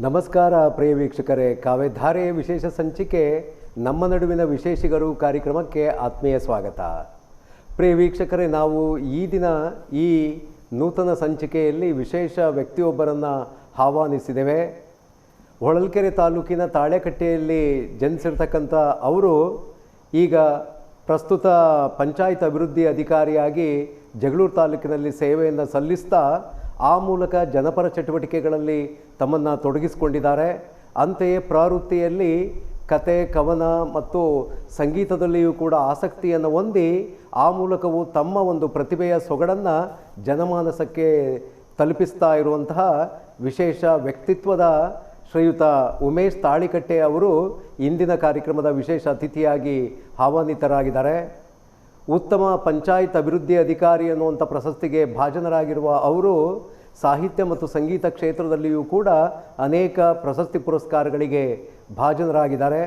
ನಮಸ್ಕಾರ ಪ್ರಿಯ ವೀಕ್ಷಕರೇ. ಕಾವ್ಯಧಾರೆ ವಿಶೇಷ ಸಂಚಿಕೆ ನಮ್ಮ ನಡುವಿನ ವಿಶೇಷಿಗರು ಕಾರ್ಯಕ್ರಮಕ್ಕೆ ಆತ್ಮೀಯ ಸ್ವಾಗತ. ಪ್ರಿಯ ವೀಕ್ಷಕರೇ, ನಾವು ಈ ದಿನ ಈ ನೂತನ ಸಂಚಿಕೆಯಲ್ಲಿ ವಿಶೇಷ ವ್ಯಕ್ತಿಯೊಬ್ಬರನ್ನು ಆಹ್ವಾನಿಸಿದ್ದೇವೆ. ಹೊಳಲ್ಕೆರೆ ತಾಲೂಕಿನ ತಾಳೆಕಟ್ಟೆಯಲ್ಲಿ ಜನಿಸಿರ್ತಕ್ಕಂಥ ಅವರು ಈಗ ಪ್ರಸ್ತುತ ಪಂಚಾಯತ್ ಅಭಿವೃದ್ಧಿ ಅಧಿಕಾರಿಯಾಗಿ ಜಗಳೂರು ತಾಲೂಕಿನಲ್ಲಿ ಸೇವೆಯನ್ನು ಸಲ್ಲಿಸ್ತಾ ಆ ಮೂಲಕ ಜನಪರ ಚಟುವಟಿಕೆಗಳಲ್ಲಿ ತಮ್ಮನ್ನು ತೊಡಗಿಸಿಕೊಂಡಿದ್ದಾರೆ. ಅಂತೆಯೇ ಪ್ರವೃತ್ತಿಯಲ್ಲಿ ಕತೆ, ಕವನ ಮತ್ತು ಸಂಗೀತದಲ್ಲಿಯೂ ಕೂಡ ಆಸಕ್ತಿಯನ್ನು ಹೊಂದಿ ಆ ಮೂಲಕವೂ ತಮ್ಮ ಒಂದು ಪ್ರತಿಭೆಯ ಸೊಗಡನ್ನು ಜನಮಾನಸಕ್ಕೆ ತಲುಪಿಸ್ತಾ ಇರುವಂತಹ ವಿಶೇಷ ವ್ಯಕ್ತಿತ್ವದ ಶ್ರೀಯುತ ಉಮೇಶ್ ತಾಳಿಕಟ್ಟೆ ಅವರು ಇಂದಿನ ಕಾರ್ಯಕ್ರಮದ ವಿಶೇಷ ಅತಿಥಿಯಾಗಿ ಆಹ್ವಾನಿತರಾಗಿದ್ದಾರೆ. ಉತ್ತಮ ಪಂಚಾಯತ್ ಅಭಿವೃದ್ಧಿ ಅಧಿಕಾರಿ ಅನ್ನುವಂಥ ಪ್ರಶಸ್ತಿಗೆ ಭಾಜನರಾಗಿರುವ ಅವರು ಸಾಹಿತ್ಯ ಮತ್ತು ಸಂಗೀತ ಕ್ಷೇತ್ರದಲ್ಲಿಯೂ ಕೂಡ ಅನೇಕ ಪ್ರಶಸ್ತಿ ಪುರಸ್ಕಾರಗಳಿಗೆ ಭಾಜನರಾಗಿದ್ದಾರೆ.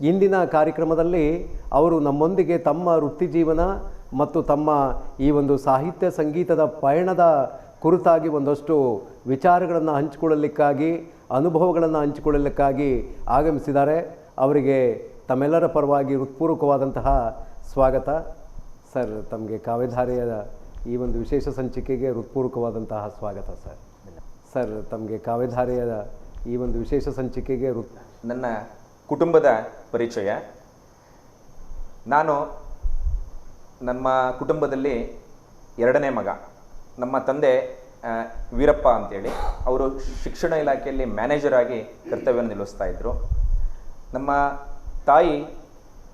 ಇಂದಿನ ಕಾರ್ಯಕ್ರಮದಲ್ಲಿ ಅವರು ನಮ್ಮೊಂದಿಗೆ ತಮ್ಮ ವೃತ್ತಿ ಜೀವನ ಮತ್ತು ತಮ್ಮ ಈ ಒಂದು ಸಾಹಿತ್ಯ ಸಂಗೀತದ ಪಯಣದ ಕುರಿತಾಗಿ ಒಂದಷ್ಟು ವಿಚಾರಗಳನ್ನು ಹಂಚಿಕೊಳ್ಳಲಿಕ್ಕಾಗಿ, ಅನುಭವಗಳನ್ನು ಹಂಚಿಕೊಳ್ಳಲಿಕ್ಕಾಗಿ ಆಗಮಿಸಿದ್ದಾರೆ. ಅವರಿಗೆ ತಮ್ಮೆಲ್ಲರ ಪರವಾಗಿ ಹೃತ್ಪೂರ್ವಕವಾದಂತಹ ಸ್ವಾಗತ. ಸರ್, ತಮಗೆ ಕಾವ್ಯಧಾರೆಯ ಈ ಒಂದು ವಿಶೇಷ ಸಂಚಿಕೆಗೆ ಹೃತ್ಪೂರ್ವಕವಾದಂತಹ ಸ್ವಾಗತ, ಸರ್. ಸರ್, ತಮಗೆ ಕಾವ್ಯಧಾರೆಯ ಈ ಒಂದು ವಿಶೇಷ ಸಂಚಿಕೆಗೆ ಹೃತ್ ನನ್ನ ಕುಟುಂಬದ ಪರಿಚಯ. ನಾನು ನಮ್ಮ ಕುಟುಂಬದಲ್ಲಿ ಎರಡನೇ ಮಗ. ನಮ್ಮ ತಂದೆ ವೀರಪ್ಪ ಅಂತೇಳಿ. ಅವರು ಶಿಕ್ಷಣ ಇಲಾಖೆಯಲ್ಲಿ ಮ್ಯಾನೇಜರ್ ಆಗಿ ಕರ್ತವ್ಯವನ್ನು ನಿಲ್ಲಿಸ್ತಾ ಇದ್ದರು ನಮ್ಮ ತಾಯಿ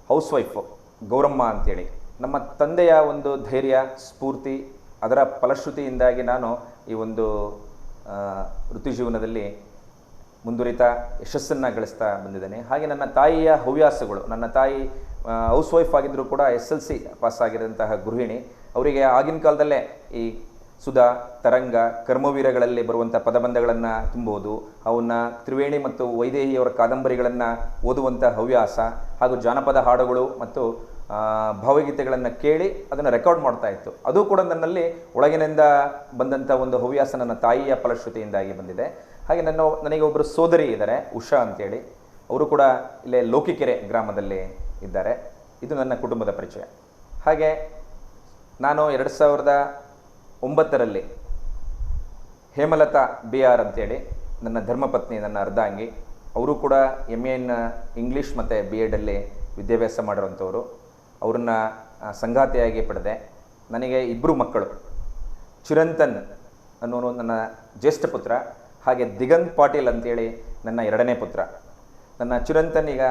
ಹೌಸ್ ವೈಫು ಗೌರಮ್ಮ ಅಂತೇಳಿ. ನಮ್ಮ ತಂದೆಯ ಒಂದು ಧೈರ್ಯ, ಸ್ಫೂರ್ತಿ, ಅದರ ಫಲಶ್ರುತಿಯಿಂದಾಗಿ ನಾನು ಈ ಒಂದು ವೃತ್ತಿ ಜೀವನದಲ್ಲಿ ಮುಂದುವರಿತಾ ಯಶಸ್ಸನ್ನು ಗಳಿಸ್ತಾ ಬಂದಿದ್ದೇನೆ. ಹಾಗೆ ನನ್ನ ತಾಯಿಯ ಹವ್ಯಾಸಗಳು, ನನ್ನ ತಾಯಿ ಹೌಸ್ ವೈಫ್ ಆಗಿದ್ದರೂ ಕೂಡ ಎಸ್ ಎಲ್ ಸಿ ಪಾಸ್ ಆಗಿರೋಂತಹ ಗೃಹಿಣಿ, ಅವರಿಗೆ ಆಗಿನ ಕಾಲದಲ್ಲೇ ಈ ಸುಧಾ, ತರಂಗ, ಕರ್ಮವೀರಗಳಲ್ಲಿ ಬರುವಂಥ ಪದಬಂಧಗಳನ್ನು ತುಂಬುವುದು ಅವನ್ನ ತ್ರಿವೇಣಿ ಮತ್ತು ವೈದೇಹಿಯವರ ಕಾದಂಬರಿಗಳನ್ನು ಓದುವಂಥ ಹವ್ಯಾಸ, ಹಾಗೂ ಜಾನಪದ ಹಾಡುಗಳು ಮತ್ತು ಭಾವಗೀತೆಗಳನ್ನು ಕೇಳಿ ಅದನ್ನು ರೆಕಾರ್ಡ್ ಮಾಡ್ತಾ ಇತ್ತು. ಅದು ಕೂಡ ನನ್ನಲ್ಲಿ ಒಳಗಿನಿಂದ ಬಂದಂಥ ಒಂದು ಹವ್ಯಾಸ ನನ್ನ ತಾಯಿಯ ಫಲಶ್ರುತಿಯಿಂದಾಗಿ ಬಂದಿದೆ. ಹಾಗೆ ನನ್ನ ನನಗೆ ಒಬ್ಬರು ಸೋದರಿ ಇದ್ದಾರೆ, ಉಷಾ ಅಂತೇಳಿ. ಅವರು ಕೂಡ ಇಲ್ಲೇ ಲೋಕಿಕೆರೆ ಗ್ರಾಮದಲ್ಲಿ ಇದ್ದಾರೆ. ಇದು ನನ್ನ ಕುಟುಂಬದ ಪರಿಚಯ. ಹಾಗೆ ನಾನು ಎರಡು ಸಾವಿರದ ಒಂಬತ್ತರಲ್ಲಿ ಹೇಮಲತಾ ಬಿ ಆರ್ ಅಂತೇಳಿ, ನನ್ನ ಧರ್ಮಪತ್ನಿ ನನ್ನ ಅರ್ಧಾಂಗಿ. ಅವರು ಕೂಡ ಎಂ ಎನ್ ಇಂಗ್ಲೀಷ್ ಮತ್ತು ಬಿ ಎಡಲ್ಲಿ ವಿದ್ಯಾಭ್ಯಾಸ ಮಾಡಿರೋಂಥವ್ರು ಅವ್ರನ್ನ ಸಂಗಾತಿಯಾಗಿ ಪಡೆದೆ. ನನಗೆ ಇಬ್ಬರು ಮಕ್ಕಳು. ಚಿರಂತನ್ ಅನ್ನೋನು ನನ್ನ ಜ್ಯೇಷ್ಠ ಪುತ್ರ, ಹಾಗೆ ದಿಗಂತ್ ಪಾಟೀಲ್ ಅಂತೇಳಿ ನನ್ನ ಎರಡನೇ ಪುತ್ರ. ನನ್ನ ಚಿರಂತನ್ ಈಗ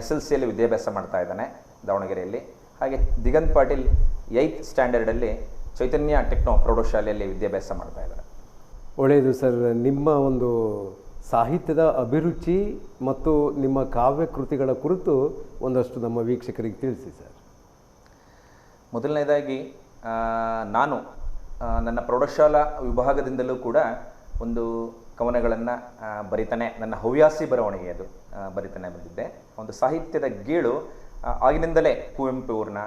ಎಸ್ ಎಲ್ ಸಿಯಲ್ಲಿ ವಿದ್ಯಾಭ್ಯಾಸ ಮಾಡ್ತಾ ಇದ್ದಾನೆ, ದಾವಣಗೆರೆಯಲ್ಲಿ. ಹಾಗೆ ದಿಗಂತ್ ಪಾಟೀಲ್ ಏಯ್ತ್ ಸ್ಟ್ಯಾಂಡರ್ಡಲ್ಲಿ ಚೈತನ್ಯ ಟೆಕ್ನೋ ಪ್ರೌಢಶಾಲೆಯಲ್ಲಿ ವಿದ್ಯಾಭ್ಯಾಸ ಮಾಡ್ತಾ ಇದ್ದಾರೆ. ಒಳ್ಳೆಯದು ಸರ್. ನಿಮ್ಮ ಒಂದು ಸಾಹಿತ್ಯದ ಅಭಿರುಚಿ ಮತ್ತು ನಿಮ್ಮ ಕಾವ್ಯ ಕೃತಿಗಳ ಕುರಿತು ಒಂದಷ್ಟು ನಮ್ಮ ವೀಕ್ಷಕರಿಗೆ ತಿಳಿಸಿ ಸರ್. ಮೊದಲನೇದಾಗಿ ನಾನು ನನ್ನ ಪ್ರೌಢಶಾಲಾ ವಿಭಾಗದಿಂದಲೂ ಕೂಡ ಒಂದು ಕವನಗಳನ್ನು ಬರಿತಾನೆ, ನನ್ನ ಹವ್ಯಾಸಿ ಬರವಣಿಗೆ ಅದು ಬರಿತಾನೆ ಬಂದಿದ್ದೆ. ಒಂದು ಸಾಹಿತ್ಯದ ಗೀಳು ಆಗಿನಿಂದಲೇ ಕುವೆಂಪು ಅವ್ರನ್ನ,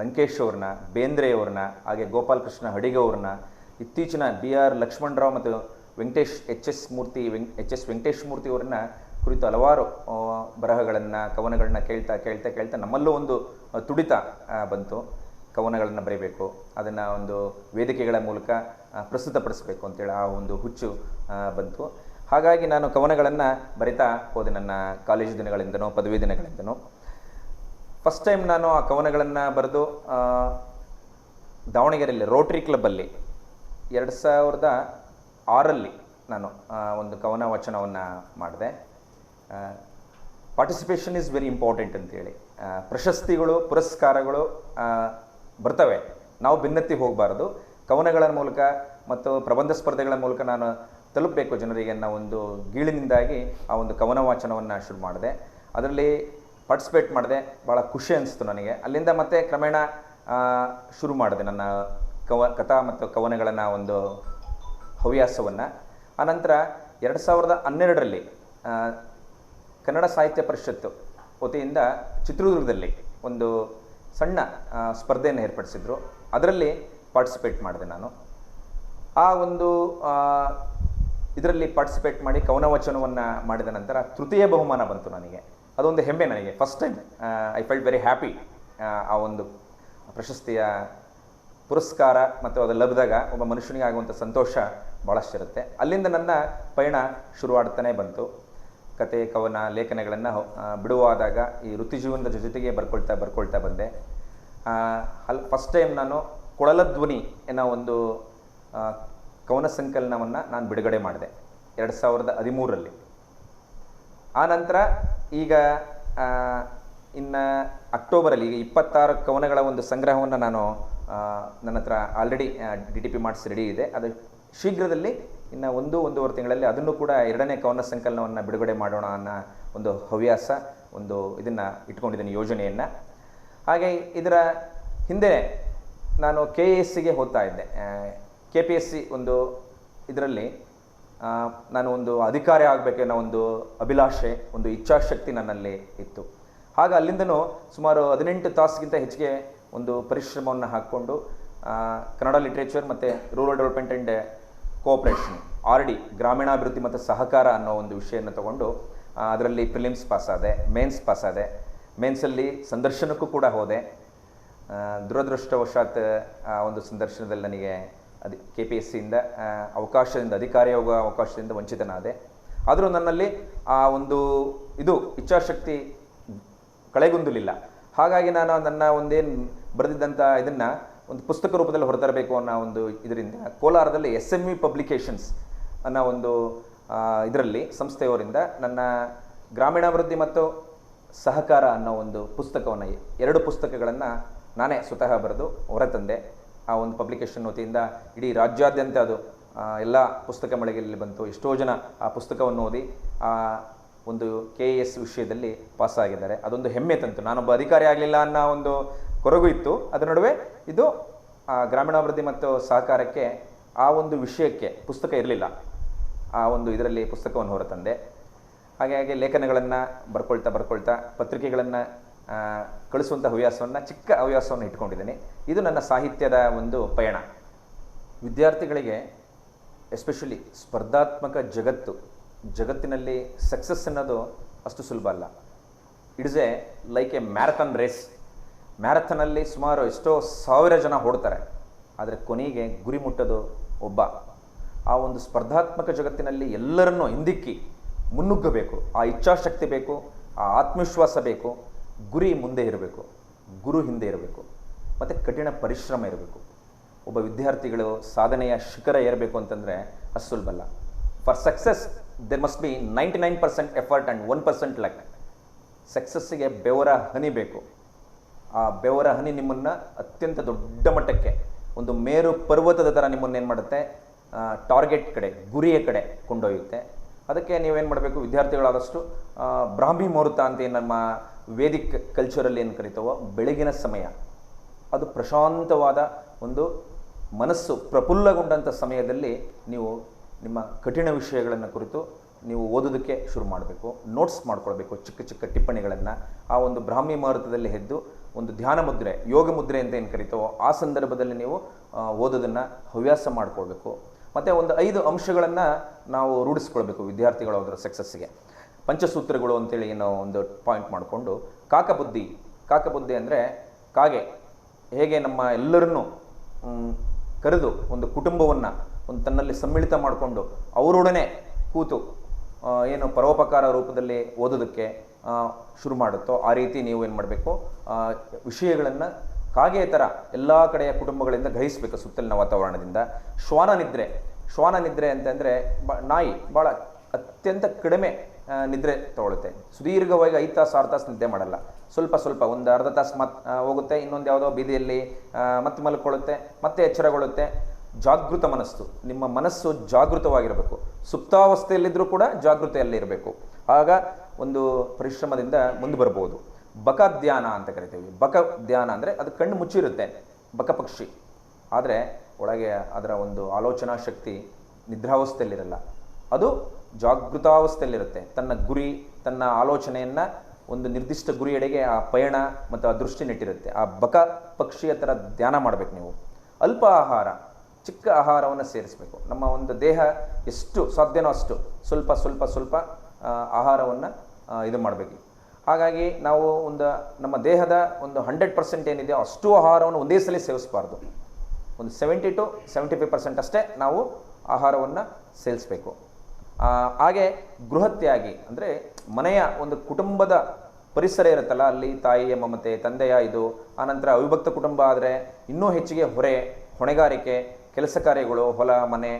ಲಂಕೇಶ್ ಅವ್ರನ್ನ ಬೇಂದ್ರೆಯವ್ರನ್ನ ಹಾಗೆ ಗೋಪಾಲಕೃಷ್ಣ ಹಡಿಗೆ ಅವ್ರನ್ನ, ಇತ್ತೀಚಿನ ಬಿ ಆರ್ ಲಕ್ಷ್ಮಣರಾವ್ ಮತ್ತು ವೆಂಕಟೇಶ್, ಎಚ್ ಎಸ್ ಮೂರ್ತಿ ವೆಂಕ್ ಎಚ್ ಎಸ್ ವೆಂಕಟೇಶ್ ಮೂರ್ತಿ ಅವ್ರನ್ನ ಕುರಿತು ಹಲವಾರು ಬರಹಗಳನ್ನು, ಕವನಗಳನ್ನ ಕೇಳ್ತಾ ಕೇಳ್ತಾ ಕೇಳ್ತಾ ನಮ್ಮಲ್ಲೂ ಒಂದು ತುಡಿತ ಬಂತು. ಕವನಗಳನ್ನು ಬರೀಬೇಕು, ಅದನ್ನು ಒಂದು ವೇದಿಕೆಗಳ ಮೂಲಕ ಪ್ರಸ್ತುತಪಡಿಸಬೇಕು ಅಂತೇಳಿ ಆ ಒಂದು ಹುಚ್ಚು ಬಂತು. ಹಾಗಾಗಿ ನಾನು ಕವನಗಳನ್ನು ಬರಿತಾ ಹೋದೆ ನನ್ನ ಕಾಲೇಜು ದಿನಗಳಿಂದನೋ, ಪದವಿ ದಿನಗಳಿಂದನೋ. ಫಸ್ಟ್ ಟೈಮ್ ನಾನು ಆ ಕವನಗಳನ್ನು ಬರೆದು ದಾವಣಗೆರೆಯಲ್ಲಿ ರೋಟ್ರಿ ಕ್ಲಬ್ಬಲ್ಲಿ ಎರಡು ಸಾವಿರದ ಆರಲ್ಲಿ ನಾನು ಒಂದು ಕವನ ವಚನವನ್ನು ಮಾಡಿದೆ. ಪಾರ್ಟಿಸಿಪೇಷನ್ ಈಸ್ ವೆರಿ ಇಂಪಾರ್ಟೆಂಟ್ ಅಂತೇಳಿ. ಪ್ರಶಸ್ತಿಗಳು, ಪುರಸ್ಕಾರಗಳು ಬರ್ತವೆ. ನಾವು ಭಿನ್ನತ್ತಿ ಹೋಗಬಾರ್ದು. ಕವನಗಳ ಮೂಲಕ ಮತ್ತು ಪ್ರಬಂಧ ಸ್ಪರ್ಧೆಗಳ ಮೂಲಕ ನಾನು ತಲುಪಬೇಕು ಜನರಿಗೆ ಅನ್ನೋ ಒಂದು ಗೀಳಿನಿಂದಾಗಿ ಆ ಒಂದು ಕವನ ವಾಚನವನ್ನು ಶುರು ಮಾಡಿದೆ. ಅದರಲ್ಲಿ ಪಾರ್ಟಿಸಿಪೇಟ್ ಮಾಡಿದೆ. ಭಾಳ ಖುಷಿ ಅನಿಸ್ತು ನನಗೆ. ಅಲ್ಲಿಂದ ಮತ್ತೆ ಕ್ರಮೇಣ ಶುರು ಮಾಡಿದೆ ನನ್ನ ಕವ, ಕಥಾ ಮತ್ತು ಕವನಗಳನ್ನು ಒಂದು ಹವ್ಯಾಸವನ್ನು. ಆನಂತರ ಎರಡು ಸಾವಿರದ ಹನ್ನೆರಡರಲ್ಲಿ ಕನ್ನಡ ಸಾಹಿತ್ಯ ಪರಿಷತ್ತು ವತಿಯಿಂದ ಚಿತ್ರದುರ್ಗದಲ್ಲಿ ಒಂದು ಸಣ್ಣ ಸ್ಪರ್ಧೆಯನ್ನು ಏರ್ಪಡಿಸಿದ್ರು. ಅದರಲ್ಲಿ ಪಾರ್ಟಿಸಿಪೇಟ್ ಮಾಡಿದೆ ನಾನು. ಆ ಒಂದು ಇದರಲ್ಲಿ ಪಾರ್ಟಿಸಿಪೇಟ್ ಮಾಡಿ ಕವನ ವಚನವನ್ನು ಮಾಡಿದ ನಂತರ ತೃತೀಯ ಬಹುಮಾನ ಬಂತು ನನಗೆ. ಅದೊಂದು ಹೆಮ್ಮೆ ನನಗೆ. First time I felt very happy ಆ ಒಂದು ಪ್ರಶಸ್ತಿಯ ಪುರಸ್ಕಾರ ಮತ್ತು ಅದು ಲಬ್ದಾಗ ಒಬ್ಬ ಮನುಷ್ಯನಿಗೆ ಆಗುವಂಥ ಸಂತೋಷ ಭಾಳಷ್ಟಿರುತ್ತೆ ಅಲ್ಲಿಂದ ನನ್ನ ಪಯಣ ಶುರುವಾಡ್ತಾನೆ ಬಂತು. ಕತೆ, ಕವನ, ಲೇಖನಗಳನ್ನು ಬಿಡುವಾದಾಗ ಈ ವೃತ್ತಿ ಜೀವನದ ಜೊತೆಗೆ ಬರ್ಕೊಳ್ತಾ ಬರ್ಕೊಳ್ತಾ ಬಂದೆ. ಅಲ್ಲಿ ಫಸ್ಟ್ ಟೈಮ್ ನಾನು ಕೊಳಲ ಧ್ವನಿ ಅನ್ನೋ ಒಂದು ಕವನ ಸಂಕಲನವನ್ನು ನಾನು ಬಿಡುಗಡೆ ಮಾಡಿದೆ ಎರಡು ಸಾವಿರದ ಹದಿಮೂರರಲ್ಲಿ. ಆ ನಂತರ ಈಗ ಇನ್ನು ಅಕ್ಟೋಬರಲ್ಲಿ ಈಗ ಇಪ್ಪತ್ತಾರು ಕವನಗಳ ಒಂದು ಸಂಗ್ರಹವನ್ನು ನಾನು ನನ್ನ ಹತ್ರ ಆಲ್ರೆಡಿ ಡಿ ಟಿ ಪಿ ಮಾಡಿಸಿ ರೆಡಿ ಇದೆ. ಅದು ಶೀಘ್ರದಲ್ಲಿ ಇನ್ನು ಒಂದು, ಒಂದೂವರೆ ತಿಂಗಳಲ್ಲಿ ಅದನ್ನು ಕೂಡ ಎರಡನೇ ಕವನ ಸಂಕಲನವನ್ನು ಬಿಡುಗಡೆ ಮಾಡೋಣ ಅನ್ನೋ ಒಂದು ಹವ್ಯಾಸ, ಒಂದು ಇದನ್ನು ಇಟ್ಕೊಂಡಿದ್ದೀನಿ, ಯೋಜನೆಯನ್ನು. ಹಾಗೆ ಇದರ ಹಿಂದೆ ನಾನು ಕೆ ಎ ಎಸ್ ಸಿಗೆ ಹೋಗ್ತಾ ಇದ್ದೆ. ಕೆ ಪಿ ಎಸ್ ಸಿ ಒಂದು ಇದರಲ್ಲಿ ನಾನು ಒಂದು ಅಧಿಕಾರಿ ಆಗಬೇಕೆನ್ನೋ ಒಂದು ಅಭಿಲಾಷೆ, ಒಂದು ಇಚ್ಛಾಶಕ್ತಿ ನನ್ನಲ್ಲಿ ಇತ್ತು. ಆಗ ಅಲ್ಲಿಂದನೂ ಸುಮಾರು ಹದಿನೆಂಟು ತಾಸಿಗಿಂತ ಹೆಚ್ಚಿಗೆ ಒಂದು ಪರಿಶ್ರಮವನ್ನು ಹಾಕ್ಕೊಂಡು ಕನ್ನಡ ಲಿಟ್ರೇಚರ್ ಮತ್ತು rural development and cooperation, R D, ಗ್ರಾಮೀಣಾಭಿವೃದ್ಧಿ ಮತ್ತು ಸಹಕಾರ ಅನ್ನೋ ಒಂದು ವಿಷಯನ ತಗೊಂಡು ಅದರಲ್ಲಿ ಪ್ರಿಲಿಮ್ಸ್ ಪಾಸ್ ಆದೆ ಮೇನ್ಸ್ ಆದೆ ಮೇನ್ಸಲ್ಲಿ ಸಂದರ್ಶನಕ್ಕೂ ಕೂಡ ಹೋದೆ. ದುರದೃಷ್ಟವಶಾತ್, ಆ ಒಂದು ಸಂದರ್ಶನದಲ್ಲಿ ನನಗೆ ಅದು ಕೆ ಪಿ ಎಸ್ ಸಿಯಿಂದ ಅವಕಾಶದಿಂದ ಅಧಿಕಾರಿ ಹೋಗುವ ಅವಕಾಶದಿಂದ ವಂಚಿತನಾದೆ. ಆದರೂ ನನ್ನಲ್ಲಿ ಆ ಒಂದು ಇದು ಇಚ್ಛಾಶಕ್ತಿ ಕಳೆಗುಂದಲಿಲ್ಲ. ಹಾಗಾಗಿ ನಾನು ನನ್ನ ಒಂದೇನು ಬರೆದಿದ್ದಂಥ ಇದನ್ನು ಒಂದು ಪುಸ್ತಕ ರೂಪದಲ್ಲಿ ಹೊರತರಬೇಕು ಅನ್ನೋ ಒಂದು ಇದರಿಂದ ಕೋಲಾರದಲ್ಲಿ ಎಸ್ ಎಂ ಇ ಪಬ್ಲಿಕೇಶನ್ಸ್ ಅನ್ನೋ ಒಂದು ಇದರಲ್ಲಿ ಸಂಸ್ಥೆಯವರಿಂದ ನನ್ನ ಗ್ರಾಮೀಣಾಭಿವೃದ್ಧಿ ಮತ್ತು ಸಹಕಾರ ಅನ್ನೋ ಒಂದು ಪುಸ್ತಕವನ್ನು ಎರಡು ಪುಸ್ತಕಗಳನ್ನು ನಾನೇ ಸ್ವತಃ ಬರೆದು ಹೊರತಂದೆ ಆ ಒಂದು ಪಬ್ಲಿಕೇಶನ್ ವತಿಯಿಂದ ಇಡೀ ರಾಜ್ಯಾದ್ಯಂತ ಅದು ಎಲ್ಲ ಪುಸ್ತಕ ಮಳಿಗೆಯಲ್ಲಿ ಬಂತು. ಎಷ್ಟೋ ಜನ ಆ ಪುಸ್ತಕವನ್ನು ಓದಿ ಆ ಒಂದು ಕೆ ಎ ಎಸ್ ವಿಷಯದಲ್ಲಿ ಪಾಸ್ ಆಗಿದ್ದಾರೆ. ಅದೊಂದು ಹೆಮ್ಮೆ ತಂತು. ನಾನೊಬ್ಬ ಅಧಿಕಾರಿ ಆಗಲಿಲ್ಲ ಅನ್ನೋ ಒಂದು ಕೊರಗು ಇತ್ತು. ಅದರ ನಡುವೆ ಇದು ಆ, ಗ್ರಾಮೀಣಾಭಿವೃದ್ಧಿ ಮತ್ತು ಸಹಕಾರಕ್ಕೆ ಆ ಒಂದು ವಿಷಯಕ್ಕೆ ಪುಸ್ತಕ ಇರಲಿಲ್ಲ. ಆ ಒಂದು ಇದರಲ್ಲಿ ಪುಸ್ತಕವನ್ನು ಹೊರತಂದೆ ಹಾಗೆ ಹಾಗೆ ಲೇಖನಗಳನ್ನು ಬರ್ಕೊಳ್ತಾ ಬರ್ಕೊಳ್ತಾ ಪತ್ರಿಕೆಗಳನ್ನು ಕಳಿಸುವಂಥ ಹವ್ಯಾಸವನ್ನು, ಚಿಕ್ಕ ಹವ್ಯಾಸವನ್ನು ಇಟ್ಕೊಂಡಿದ್ದೀನಿ. ಇದು ನನ್ನ ಸಾಹಿತ್ಯದ ಒಂದು ಪಯಣ. ವಿದ್ಯಾರ್ಥಿಗಳಿಗೆ ಎಸ್ಪೆಷಲಿ ಸ್ಪರ್ಧಾತ್ಮಕ ಜಗತ್ತು, ಜಗತ್ತಿನಲ್ಲಿ ಸಕ್ಸಸ್ ಅನ್ನೋದು ಅಷ್ಟು ಸುಲಭ ಅಲ್ಲ. It's a like a marathon race ಮ್ಯಾರಥಾನಲ್ಲಿ ಸುಮಾರು ಎಷ್ಟೋ ಸಾವಿರ ಜನ ಓಡ್ತಾರೆ. ಆದರೆ ಕೊನೆಗೆ ಗುರಿ ಮುಟ್ಟೋದು ಒಬ್ಬ. ಆ ಒಂದು ಸ್ಪರ್ಧಾತ್ಮಕ ಜಗತ್ತಿನಲ್ಲಿ ಎಲ್ಲರನ್ನೂ ಹಿಂದಿಕ್ಕಿ ಮುನ್ನುಗ್ಗಬೇಕು, ಆ ಇಚ್ಛಾಶಕ್ತಿ ಬೇಕು, ಆ ಆತ್ಮವಿಶ್ವಾಸ ಬೇಕು, ಗುರಿ ಮುಂದೆ ಇರಬೇಕು, ಗುರು ಹಿಂದೆ ಇರಬೇಕು, ಮತ್ತು ಕಠಿಣ ಪರಿಶ್ರಮ ಇರಬೇಕು. ಒಬ್ಬ ವಿದ್ಯಾರ್ಥಿಗಳು ಸಾಧನೆಯ ಶಿಖರ ಏರಬೇಕು ಅಂತಂದರೆ ಅಸುಲ್ಬಲ್ಲ for success there must be ninety nine percent effort and one percent luck ಸಕ್ಸಸ್ಸಿಗೆ ಬೆವರ ಹನಿ ಬೇಕು. ಆ ಬೆವರ ಹನಿ ನಿಮ್ಮನ್ನು ಅತ್ಯಂತ ದೊಡ್ಡ ಮಟ್ಟಕ್ಕೆ, ಒಂದು ಮೇರು ಪರ್ವತದ ಥರ ನಿಮ್ಮನ್ನು ಏನು ಮಾಡುತ್ತೆ ಟಾರ್ಗೆಟ್ ಕಡೆ, ಗುರಿಯ ಕಡೆ ಕೊಂಡೊಯ್ಯುತ್ತೆ. ಅದಕ್ಕೆ ನೀವೇನು ಮಾಡಬೇಕು? ವಿದ್ಯಾರ್ಥಿಗಳಾದಷ್ಟು ಬ್ರಾಹ್ಮಿ ಮುಹೂರ್ತ ಅಂತ ಏನು ನಮ್ಮ ವೇದಿಕ್ ಕಲ್ಚರಲ್ಲಿ ಏನು ಕರಿತವೋ, ಬೆಳಗಿನ ಸಮಯ. ಅದು ಪ್ರಶಾಂತವಾದ ಒಂದು ಮನಸ್ಸು ಪ್ರಫುಲ್ಲಗೊಂಡಂಥ ಸಮಯದಲ್ಲಿ ನೀವು ನಿಮ್ಮ ಕಠಿಣ ವಿಷಯಗಳನ್ನು ಕುರಿತು ನೀವು ಓದೋದಕ್ಕೆ ಶುರು ಮಾಡಬೇಕು ನೋಟ್ಸ್ ಮಾಡ್ಕೊಳ್ಬೇಕು, ಚಿಕ್ಕ ಚಿಕ್ಕ ಟಿಪ್ಪಣಿಗಳನ್ನು. ಆ ಒಂದು ಬ್ರಾಹ್ಮಿ ಮುಹೂರ್ತದಲ್ಲಿ ಎದ್ದು ಒಂದು ಧ್ಯಾನ ಮುದ್ರೆ, ಯೋಗ ಮುದ್ರೆ ಅಂತ ಏನು ಕರಿತಾವೋ, ಆ ಸಂದರ್ಭದಲ್ಲಿ ನೀವು ಓದೋದನ್ನು ಹವ್ಯಾಸ ಮಾಡ್ಕೊಳ್ಬೇಕು. ಮತ್ತು ಒಂದು ಐದು ಅಂಶಗಳನ್ನು ನಾವು ರೂಢಿಸ್ಕೊಳ್ಬೇಕು ವಿದ್ಯಾರ್ಥಿಗಳು ಅದರ ಸಕ್ಸಸ್ಸಿಗೆ ಪಂಚಸೂತ್ರಗಳು ಅಂತೇಳಿ ಏನೋ ಒಂದು ಪಾಯಿಂಟ್ ಮಾಡಿಕೊಂಡು, ಕಾಕಬುದ್ಧಿ ಕಾಕಬುದ್ಧಿ ಅಂದರೆ ಕಾಗೆ, ಹೇಗೆ ನಮ್ಮ ಎಲ್ಲರನ್ನೂ ಕರೆದು ಒಂದು ಕುಟುಂಬವನ್ನು ಒಂದು ತನ್ನಲ್ಲಿ ಸಮ್ಮಿಳಿತ ಮಾಡಿಕೊಂಡು ಅವರೊಡನೆ ಕೂತು ಏನು ಪರೋಪಕಾರ ರೂಪದಲ್ಲಿ ಓದೋದಕ್ಕೆ ಶುರು ಮಾಡುತ್ತೋ ಆ ರೀತಿ ನೀವು ಏನು ಮಾಡಬೇಕು? ವಿಷಯಗಳನ್ನು ಕಾಗೆ ಥರ ಎಲ್ಲ ಕಡೆಯ ಕುಟುಂಬಗಳಿಂದ ಗ್ರಹಿಸಬೇಕು ಸುತ್ತಲಿನ ವಾತಾವರಣದಿಂದ. ಶ್ವಾನ ನಿದ್ರೆ ಶ್ವಾನ ನಿದ್ರೆ ಅಂತಂದರೆ ಬ, ನಾಯಿ ಭಾಳ ಅತ್ಯಂತ ಕಡಿಮೆ ನಿದ್ರೆ ತಗೊಳುತ್ತೆ. ಸುದೀರ್ಘವಾಗಿ ಐದು ತಾಸು, ಆರು ತಾಸು ನಿದ್ದೆ ಮಾಡಲ್ಲ. ಸ್ವಲ್ಪ ಸ್ವಲ್ಪ ಒಂದು ಅರ್ಧ ತಾಸು ಮತ್ ಹೋಗುತ್ತೆ. ಇನ್ನೊಂದು ಯಾವುದೋ ಬೀದಿಯಲ್ಲಿ ಮತ್ತೆ ಮಲ್ಕೊಳ್ಳುತ್ತೆ, ಮತ್ತೆ ಎಚ್ಚರಗೊಳ್ಳುತ್ತೆ. ಜಾಗೃತ ಮನಸ್ಸು, ನಿಮ್ಮ ಮನಸ್ಸು ಜಾಗೃತವಾಗಿರಬೇಕು. ಸುಪ್ತಾವಸ್ಥೆಯಲ್ಲಿದ್ದರೂ ಕೂಡ ಜಾಗೃತೆಯಲ್ಲಿರಬೇಕು. ಆಗ ಒಂದು ಪರಿಶ್ರಮದಿಂದ ಮುಂದೆ ಬರ್ಬೋದು. ಬಕ ಧ್ಯಾನ ಅಂತ ಕರಿತೀವಿ. ಬಕ ಧ್ಯಾನ ಅಂದರೆ ಅದು ಕಣ್ಣು ಮುಚ್ಚಿರುತ್ತೆ, ಬಕ ಪಕ್ಷಿ. ಆದರೆ ಒಳಗೆ ಅದರ ಒಂದು ಆಲೋಚನಾ ಶಕ್ತಿ ನಿದ್ರಾವಸ್ಥೆಯಲ್ಲಿರಲ್ಲ. ಅದು ಜಾಗೃತಾವಸ್ಥೆಯಲ್ಲಿರುತ್ತೆ. ತನ್ನ ಗುರಿ, ತನ್ನ ಆಲೋಚನೆಯನ್ನು ಒಂದು ನಿರ್ದಿಷ್ಟ ಗುರಿಯೆಡೆಗೆ ಆ ಪಯಣ ಮತ್ತು ಆ ದೃಷ್ಟಿ ನೆಟ್ಟಿರುತ್ತೆ. ಆ ಬಕ ಪಕ್ಷಿಯ ಥರ ಧ್ಯಾನ ಮಾಡಬೇಕು ನೀವು. ಅಲ್ಪ ಆಹಾರ, ಚಿಕ್ಕ ಆಹಾರವನ್ನು ಸೇರಿಸಬೇಕು. ನಮ್ಮ ಒಂದು ದೇಹ ಎಷ್ಟು ಸಾಧ್ಯನೋ ಅಷ್ಟು ಸ್ವಲ್ಪ ಸ್ವಲ್ಪ ಸ್ವಲ್ಪ ಆಹಾರವನ್ನು ಇದು ಮಾಡಬೇಕು. ಹಾಗಾಗಿ ನಾವು ಒಂದು ನಮ್ಮ ದೇಹದ ಒಂದು ಹಂಡ್ರೆಡ್ ಪರ್ಸೆಂಟ್ ಏನಿದೆ ಅಷ್ಟು ಆಹಾರವನ್ನು ಒಂದೇ ಸಲ ಸೇವಿಸಬಾರ್ದು. ಒಂದು seventy to seventy five percent ಅಷ್ಟೇ ನಾವು ಆಹಾರವನ್ನು ಸೇವಿಸಬೇಕು ಹಾಗೆ ಗೃಹತ್ಯಾಗಿ ಅಂದರೆ ಮನೆಯ ಒಂದು ಕುಟುಂಬದ ಪರಿಸರ ಇರುತ್ತಲ್ಲ, ಅಲ್ಲಿ ತಾಯಿಯ ಮಮತೆ ತಂದೆಯ ಇದು ಆನಂತರ ಅವಿಭಕ್ತ ಕುಟುಂಬ ಆದರೆ ಇನ್ನೂ ಹೆಚ್ಚಿಗೆ ಹೊರೆ, ಹೊಣೆಗಾರಿಕೆ, ಕೆಲಸ ಕಾರ್ಯಗಳು, ಹೊಲ, ಮನೆ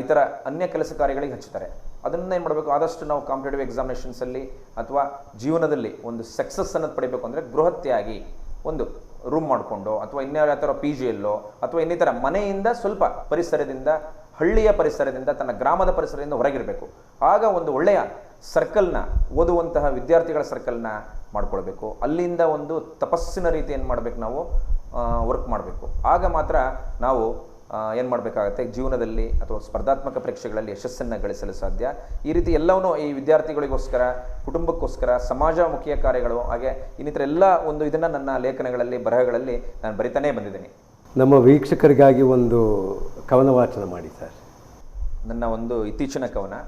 ಈ ಥರ ಅನ್ಯ ಕೆಲಸ ಕಾರ್ಯಗಳಿಗೆ ಹಚ್ಚುತ್ತಾರೆ. ಅದನ್ನು ಏನು ಮಾಡಬೇಕು? ಆದಷ್ಟು ನಾವು ಕಾಂಪಿಟೇಟಿವ್ ಎಕ್ಸಾಮಿನೇಷನ್ಸಲ್ಲಿ ಅಥವಾ ಜೀವನದಲ್ಲಿ ಒಂದು ಸಕ್ಸಸ್ ಅನ್ನೋದು ಪಡಿಬೇಕು ಅಂದರೆ ಗೃಹತ್ಯಾಗಿ ಒಂದು ರೂಮ್ ಮಾಡಿಕೊಂಡು, ಅಥವಾ ಇನ್ಯಾವ ಥರ ಪಿ ಜಿಯಲ್ಲೋ ಅಥವಾ ಇನ್ನಿತರ ಮನೆಯಿಂದ ಸ್ವಲ್ಪ ಪರಿಸರದಿಂದ, ಹಳ್ಳಿಯ ಪರಿಸರದಿಂದ, ತನ್ನ ಗ್ರಾಮದ ಪರಿಸರದಿಂದ ಹೊರಗಿರಬೇಕು. ಆಗ ಒಂದು ಒಳ್ಳೆಯ ಸರ್ಕಲ್ನ ಓದುವಂತಹ ವಿದ್ಯಾರ್ಥಿಗಳ ಸರ್ಕಲ್ನ ಮಾಡ್ಕೊಳ್ಬೇಕು. ಅಲ್ಲಿಂದ ಒಂದು ತಪಸ್ಸಿನ ರೀತಿ ಏನು ಮಾಡಬೇಕು ನಾವು? ವರ್ಕ್ ಮಾಡಬೇಕು. ಆಗ ಮಾತ್ರ ನಾವು ಏನು ಮಾಡಬೇಕಾಗುತ್ತೆ? ಜೀವನದಲ್ಲಿ ಅಥವಾ ಸ್ಪರ್ಧಾತ್ಮಕ ಪರೀಕ್ಷೆಗಳಲ್ಲಿ ಯಶಸ್ಸನ್ನು ಗಳಿಸಲು ಸಾಧ್ಯ. ಈ ರೀತಿ ಎಲ್ಲವನ್ನೂ ಈ ವಿದ್ಯಾರ್ಥಿಗಳಿಗೋಸ್ಕರ ಕುಟುಂಬಕ್ಕೋಸ್ಕರ ಸಮಾಜಮುಖಿಯ ಕಾರ್ಯಗಳು ಹಾಗೆ ಇನ್ನಿತರ ಎಲ್ಲ ಒಂದು ಇದನ್ನು ನನ್ನ ಲೇಖನಗಳಲ್ಲಿ ಬರಹಗಳಲ್ಲಿ ನಾನು ಬರಿತಾನೇ ಬಂದಿದ್ದೀನಿ. ನಮ್ಮ ವೀಕ್ಷಕರಿಗಾಗಿ ಒಂದು ಕವನ ವಾಚನ ಮಾಡಿ ಸರ್. ನನ್ನ ಒಂದು ಇತ್ತೀಚಿನ ಕವನ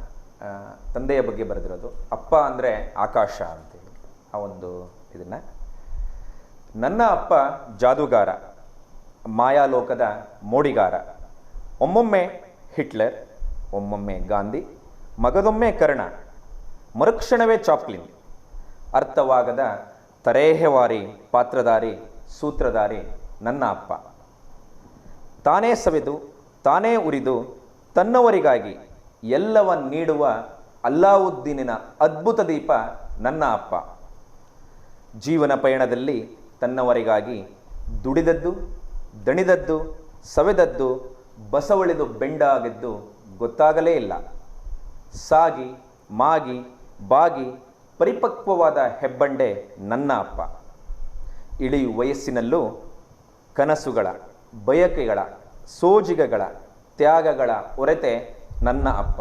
ತಂದೆಯ ಬಗ್ಗೆ ಬರೆದಿರೋದು ಅಪ್ಪ ಅಂದರೆ ಆಕಾಶ ಅಂತೇಳಿ. ಆ ಒಂದು ಇದನ್ನು. ನನ್ನ ಅಪ್ಪ ಜಾದೂಗಾರ. ಮಾಯಾಲೋಕದ ಮೋಡಿಗಾರ. ಒಮ್ಮೊಮ್ಮೆ ಹಿಟ್ಲರ್, ಒಮ್ಮೊಮ್ಮೆ ಗಾಂಧಿ, ಮಗದೊಮ್ಮೆ ಕರ್ಣ, ಮರುಕ್ಷಣವೇ ಚಾಪ್ಲಿನ್. ಅರ್ಥವಾಗದ ತರೇಹವಾರಿ, ಪಾತ್ರಧಾರಿ, ಸೂತ್ರಧಾರಿ ನನ್ನ ಅಪ್ಪ. ತಾನೇ ಸವೆದು, ತಾನೇ ಉರಿದು, ತನ್ನವರಿಗಾಗಿ ಎಲ್ಲವ ನೀಡುವ ಅಲ್ಲಾವುದ್ದೀನಿನ ಅದ್ಭುತ ದೀಪ ನನ್ನ ಅಪ್ಪ. ಜೀವನ ಪಯಣದಲ್ಲಿ ತನ್ನವರಿಗಾಗಿ ದುಡಿದದ್ದು ದಣಿದದ್ದು, ಸವೆದದ್ದು, ಬಸವಳಿದು ಬೆಂಡಾಗಿದ್ದು ಗೊತ್ತಾಗಲೇ ಇಲ್ಲ. ಸಾಗಿ, ಮಾಗಿ, ಬಾಗಿ, ಪರಿಪಕ್ವವಾದ ಹೆಬ್ಬಂಡೆ ನನ್ನ ಅಪ್ಪ. ಇಳಿಯು ವಯಸ್ಸಿನಲ್ಲೂ ಕನಸುಗಳ, ಬಯಕೆಗಳ, ಸೋಜಿಗಗಳ, ತ್ಯಾಗಗಳ ಒರೆತೆ ನನ್ನ ಅಪ್ಪ.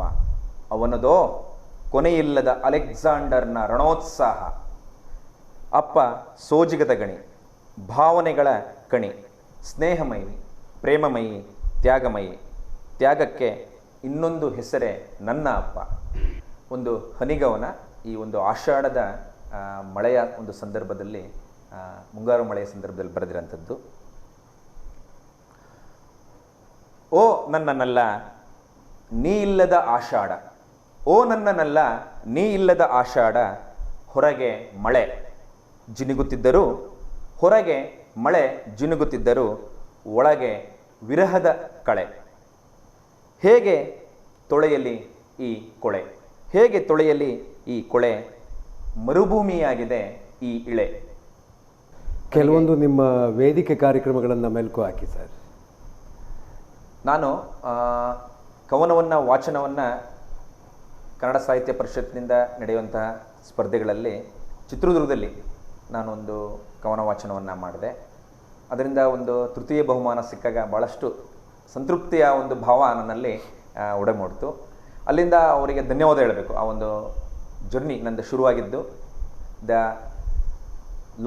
ಅವನದೋ ಕೊನೆಯಿಲ್ಲದ ಅಲೆಕ್ಸಾಂಡರ್ನ ರಣೋತ್ಸಾಹ. ಅಪ್ಪ ಸೋಜಿಗದ ಗಣಿ, ಭಾವನೆಗಳ ಕಣಿ. ಸ್ನೇಹಮಯಿ, ಪ್ರೇಮಮಯಿ, ತ್ಯಾಗಮಯಿ. ತ್ಯಾಗಕ್ಕೆ ಇನ್ನೊಂದು ಹೆಸರೇ ನನ್ನ ಅಪ್ಪ. ಒಂದು ಹನಿಗವನ ಈ ಒಂದು ಆಷಾಢದ ಮಳೆಯ ಒಂದು ಸಂದರ್ಭದಲ್ಲಿ ಮುಂಗಾರು ಮಳೆಯ ಸಂದರ್ಭದಲ್ಲಿ ಬರೆದಿರೋಂಥದ್ದು ಓ ನನ್ನನಲ್ಲ ನೀ ಇಲ್ಲದ ಆಷಾಢ. ಓ ನನ್ನನಲ್ಲ ನೀ ಇಲ್ಲದ ಆಷಾಢ, ಹೊರಗೆ ಮಳೆ. ಜಿನುಗುತ್ತಿದ್ದರೂ ಹೊರಗೆ ಮಳೆ ಜಿನುಗುತ್ತಿದ್ದರೂ ಒಳಗೆ ವಿರಹದ ಕಳೆ. ಹೇಗೆ ತೊಳೆಯಲಿ ಈ ಕೊಳೆ? ಹೇಗೆ ತೊಳೆಯಲಿ ಈ ಕೊಳೆ ಮರುಭೂಮಿಯಾಗಿದೆ ಈ ಇಳೆ? ಕೆಲವೊಂದು ನಿಮ್ಮ ವೇದಿಕೆ ಕಾರ್ಯಕ್ರಮಗಳನ್ನು ಮೆಲುಕು ಹಾಕಿ ಸರ್. ನಾನು ಕವನವನ್ನು ವಾಚನವನ್ನು ಕನ್ನಡ ಸಾಹಿತ್ಯ ಪರಿಷತ್ನಿಂದ ನಡೆಯುವಂತಹ ಸ್ಪರ್ಧೆಗಳಲ್ಲಿ ಚಿತ್ರದುರ್ಗದಲ್ಲಿ ನಾನೊಂದು ಕವನ ವಾಚನವನ್ನು ಮಾಡಿದೆ. ಅದರಿಂದ ಒಂದು ತೃತೀಯ ಬಹುಮಾನ ಸಿಕ್ಕಾಗ ಭಾಳಷ್ಟು ಸಂತೃಪ್ತಿಯ ಒಂದು ಭಾವ ನನ್ನಲ್ಲಿ ಒಡೆ ಒಡಮೂಡ್ತು. ಅಲ್ಲಿಂದ ಅವರಿಗೆ ಧನ್ಯವಾದ ಹೇಳಬೇಕು. ಆ ಒಂದು ಜರ್ನಿ ನಂದು ಶುರುವಾಗಿದ್ದು, the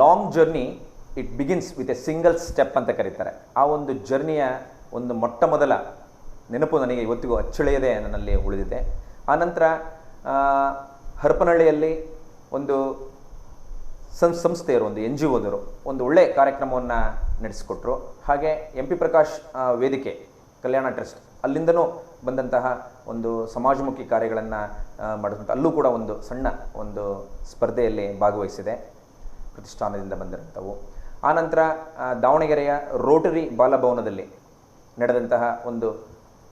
long journey it begins with a single step ಅಂತ ಕರೀತಾರೆ. ಆ ಒಂದು ಜರ್ನಿಯ ಒಂದು ಮೊಟ್ಟ ಮೊದಲ ನೆನಪು ನನಗೆ ಇವತ್ತಿಗೂ ಅಚ್ಚಳಿಯದೆ ನನ್ನಲ್ಲಿ ಉಳಿದಿದೆ. ಆನಂತರ ಹರಪನಹಳ್ಳಿಯಲ್ಲಿ ಒಂದು ಸಂ ಸಂಸ್ಥೆಯರು, ಒಂದು ಎನ್ ಜಿ ಒದವರು ಒಂದು ಒಳ್ಳೆ ಕಾರ್ಯಕ್ರಮವನ್ನು ನಡೆಸಿಕೊಟ್ರು. ಹಾಗೆ ಎಂ ಪಿ ಪ್ರಕಾಶ್ ವೇದಿಕೆ, ಕಲ್ಯಾಣ ಟ್ರಸ್ಟ್ ಅಲ್ಲಿಂದನೂ ಬಂದಂತಹ ಒಂದು ಸಮಾಜಮುಖಿ ಕಾರ್ಯಗಳನ್ನು ಮಾಡಿದಂಥ ಅಲ್ಲೂ ಕೂಡ ಒಂದು ಸಣ್ಣ ಒಂದು ಸ್ಪರ್ಧೆಯಲ್ಲಿ ಭಾಗವಹಿಸಿದೆ ಪ್ರತಿಷ್ಠಾನದಿಂದ ಬಂದಿರುವಂಥವು. ಆನಂತರ ದಾವಣಗೆರೆಯ ರೋಟರಿ ಬಾಲಭವನದಲ್ಲಿ ನಡೆದಂತಹ ಒಂದು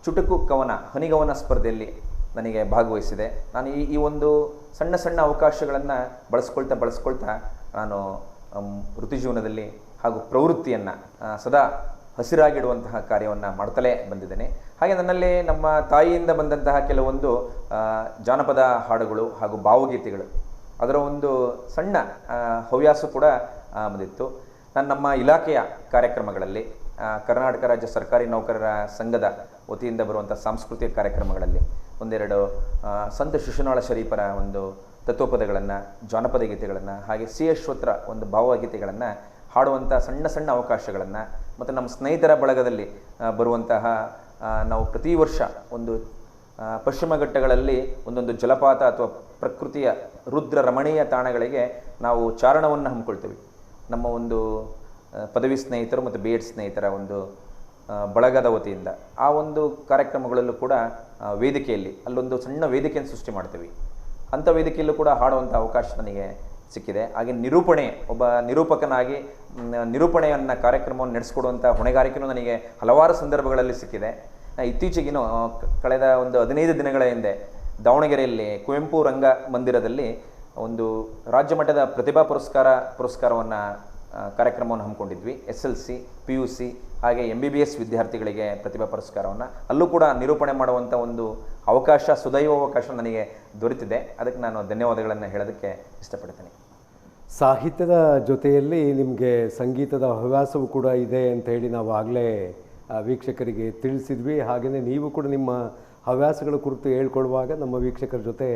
ಚುಟುಕು ಕವನ ಹನಿಗವನ ಸ್ಪರ್ಧೆಯಲ್ಲಿ ನನಗೆ ಭಾಗವಹಿಸಿದೆ. ನಾನು ಈ ಈ ಒಂದು ಸಣ್ಣ ಸಣ್ಣ ಅವಕಾಶಗಳನ್ನು ಬಳಸ್ಕೊಳ್ತಾ ಬಳಸ್ಕೊಳ್ತಾ ನಾನು ವೃತ್ತಿಜೀವನದಲ್ಲಿ ವೃತ್ತಿ ಜೀವನದಲ್ಲಿ ಹಾಗೂ ಪ್ರವೃತ್ತಿಯನ್ನು ಸದಾ ಹಸಿರಾಗಿಡುವಂತಹ ಕಾರ್ಯವನ್ನು ಮಾಡ್ತಲೇ ಬಂದಿದ್ದೇನೆ. ಹಾಗೆ ನನ್ನಲ್ಲಿ ನಮ್ಮ ತಾಯಿಯಿಂದ ಬಂದಂತಹ ಕೆಲವೊಂದು ಜಾನಪದ ಹಾಡುಗಳು ಹಾಗೂ ಭಾವಗೀತೆಗಳು, ಅದರ ಒಂದು ಸಣ್ಣ ಹವ್ಯಾಸ ಕೂಡ ಬಂದಿತ್ತು. ನಾನು ನಮ್ಮ ಇಲಾಖೆಯ ಕಾರ್ಯಕ್ರಮಗಳಲ್ಲಿ ಕರ್ನಾಟಕ ರಾಜ್ಯ ಸರ್ಕಾರಿ ನೌಕರರ ಸಂಘದ ವತಿಯಿಂದ ಬರುವಂಥ ಸಾಂಸ್ಕೃತಿಕ ಕಾರ್ಯಕ್ರಮಗಳಲ್ಲಿ ಒಂದೆರಡು ಸಂತ ಶಿಶುನಾಳ ಶರೀಫರ ಒಂದು ತತ್ವಪದಗಳನ್ನು, ಜಾನಪದ ಗೀತೆಗಳನ್ನು, ಹಾಗೆ ಸಿ ಅಶ್ವತ್ರ ಒಂದು ಭಾವಗೀತೆಗಳನ್ನು ಹಾಡುವಂಥ ಸಣ್ಣ ಸಣ್ಣ ಅವಕಾಶಗಳನ್ನು ಮತ್ತು ನಮ್ಮ ಸ್ನೇಹಿತರ ಬಳಗದಲ್ಲಿ ಬರುವಂತಹ ನಾವು ಪ್ರತಿ ವರ್ಷ ಒಂದು ಪಶ್ಚಿಮ ಘಟ್ಟಗಳಲ್ಲಿ ಒಂದೊಂದು ಜಲಪಾತ ಅಥವಾ ಪ್ರಕೃತಿಯ ರುದ್ರ ರಮಣೀಯ ತಾಣಗಳಿಗೆ ನಾವು ಚಾರಣವನ್ನು ಹಮ್ಮಿಕೊಳ್ತೀವಿ. ನಮ್ಮ ಒಂದು ಪದವಿ ಸ್ನೇಹಿತರು ಮತ್ತು ಬಿ ಸ್ನೇಹಿತರ ಒಂದು ಬಳಗದ ವತಿಯಿಂದ ಆ ಒಂದು ಕಾರ್ಯಕ್ರಮಗಳಲ್ಲೂ ಕೂಡ ವೇದಿಕೆಯಲ್ಲಿ, ಅಲ್ಲೊಂದು ಸಣ್ಣ ವೇದಿಕೆಯನ್ನು ಸೃಷ್ಟಿ ಮಾಡ್ತೀವಿ. ಅಂಥ ವೇದಿಕೆಯಲ್ಲೂ ಕೂಡ ಹಾಡುವಂಥ ಅವಕಾಶ ನನಗೆ ಸಿಕ್ಕಿದೆ. ಹಾಗೆ ನಿರೂಪಣೆ, ಒಬ್ಬ ನಿರೂಪಕನಾಗಿ ನಿರೂಪಣೆಯನ್ನು ಕಾರ್ಯಕ್ರಮವನ್ನು ನಡೆಸ್ಕೊಡುವಂಥ ಹೊಣೆಗಾರಿಕೆಯೂ ನನಗೆ ಹಲವಾರು ಸಂದರ್ಭಗಳಲ್ಲಿ ಸಿಕ್ಕಿದೆ. ಇತ್ತೀಚೆಗಿನೂ ಕಳೆದ ಒಂದು ಹದಿನೈದು ದಿನಗಳ ಹಿಂದೆ ದಾವಣಗೆರೆಯಲ್ಲಿ ಕುವೆಂಪು ರಂಗ ಮಂದಿರದಲ್ಲಿ ಒಂದು ರಾಜ್ಯ ಮಟ್ಟದ ಪ್ರತಿಭಾ ಪುರಸ್ಕಾರ, ಪುರಸ್ಕಾರವನ್ನು ಕಾರ್ಯಕ್ರಮವನ್ನು ಹಮ್ಮಿಕೊಂಡಿದ್ವಿ. S L C, P U C ಹಾಗೆ ಎಂ ಬಿ ಬಿ ಎಸ್ ವಿದ್ಯಾರ್ಥಿಗಳಿಗೆ ಪ್ರತಿಭಾ ಪುರಸ್ಕಾರವನ್ನು ಅಲ್ಲೂ ಕೂಡ ನಿರೂಪಣೆ ಮಾಡುವಂಥ ಒಂದು ಅವಕಾಶ, ಸುದೈವ ಅವಕಾಶ ನನಗೆ ದೊರೆತಿದೆ. ಅದಕ್ಕೆ ನಾನು ಧನ್ಯವಾದಗಳನ್ನು ಹೇಳೋದಕ್ಕೆ ಇಷ್ಟಪಡ್ತೀನಿ. ಸಾಹಿತ್ಯದ ಜೊತೆಯಲ್ಲಿ ನಿಮಗೆ ಸಂಗೀತದ ಹವ್ಯಾಸವೂ ಕೂಡ ಇದೆ ಅಂತ ಹೇಳಿ ನಾವು ಆಗಲೇ ವೀಕ್ಷಕರಿಗೆ ತಿಳಿಸಿದ್ವಿ. ಹಾಗೆಯೇ ನೀವು ಕೂಡ ನಿಮ್ಮ ಹವ್ಯಾಸಗಳ ಕುರಿತು ಹೇಳ್ಕೊಡುವಾಗ ನಮ್ಮ ವೀಕ್ಷಕರ ಜೊತೆ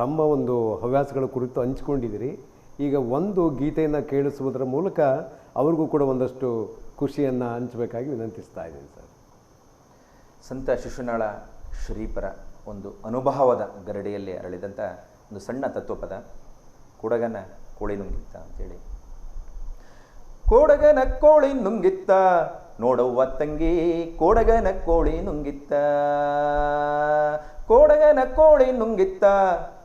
ತಮ್ಮ ಒಂದು ಹವ್ಯಾಸಗಳ ಕುರಿತು ಹಂಚ್ಕೊಂಡಿದ್ದೀರಿ. ಈಗ ಒಂದು ಗೀತೆಯನ್ನು ಕೇಳಿಸುವುದರ ಮೂಲಕ ಅವ್ರಿಗೂ ಕೂಡ ಒಂದಷ್ಟು ಖುಷಿಯನ್ನು ಹಂಚಬೇಕಾಗಿ ವಿನಂತಿಸ್ತಾ ಇದ್ದೀನಿ ಸರ್. ಸಂತ ಶಿಶುನಾಳ ಶ್ರೀಪರ ಒಂದು ಅನುಭವದ ಗರಡಿಯಲ್ಲಿ ಅರಳಿದಂಥ ಒಂದು ಸಣ್ಣ ತತ್ವಪದ, ಕೊಡಗನ ಕೋಳಿ ನುಂಗಿತ್ತ ಅಂತೇಳಿ. ಕೋಡಗನ ಕೋಳಿ ನುಂಗಿತ್ತ, ನೋಡವ್ವ ತಂಗಿ ಕೋಡಗನ ಕೋಳಿ ನುಂಗಿತ್ತ. ಕೋಡಗನ ಕೋಳಿ ನುಂಗಿತ್ತ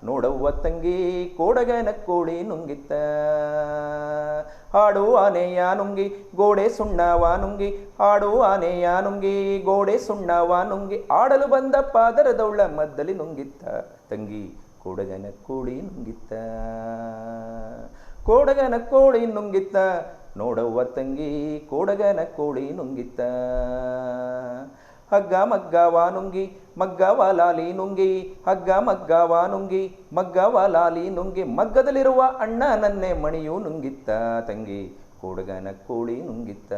ನೋಡವ್ವ ತಂಗಿ, ಕೋಡಗನ ಕೋಳಿ ನುಂಗಿತ್ತ. ಹಾಡು ಆನೆಯ ನುಂಗಿ, ಗೋಡೆ ಸುಣ್ಣವ ನುಂಗಿ. ಹಾಡು ಆನೆಯ ನುಂಗಿ, ಗೋಡೆ ಸುಣ್ಣವ ನುಂಗಿ. ಆಡಲು ಬಂದ ಪಾದರದವಳ ಮದ್ದಲಿ ನುಂಗಿತ್ತ. ತಂಗಿ, ಕೋಡಗನ ಕೋಳಿ ನುಂಗಿತ್ತ. ಕೋಡಗನ ಕೋಳಿ ನುಂಗಿತ್ತ. ನೋಡವ್ವ ತಂಗಿ, ಕೋಡಗನ ಕೋಳಿ ನುಂಗಿತ್ತ. ಹಗ್ಗ ಮಗ್ಗವ ನುಂಗಿ ಮಗ್ಗವ ಲಾಲಿ ನುಂಗಿ ಹಗ್ಗ ಮಗ್ಗವ ನುಂಗಿ ಮಗ್ಗವ ಲಾಲಿ ನುಂಗಿ ಮಗ್ಗದಲ್ಲಿರುವ ಅಣ್ಣ ನನ್ನೆ ಮಣಿಯು ನುಂಗಿತ್ತ, ತಂಗಿ ಕೂಡುಗನ ಕೋಳಿ ನುಂಗಿತ್ತ.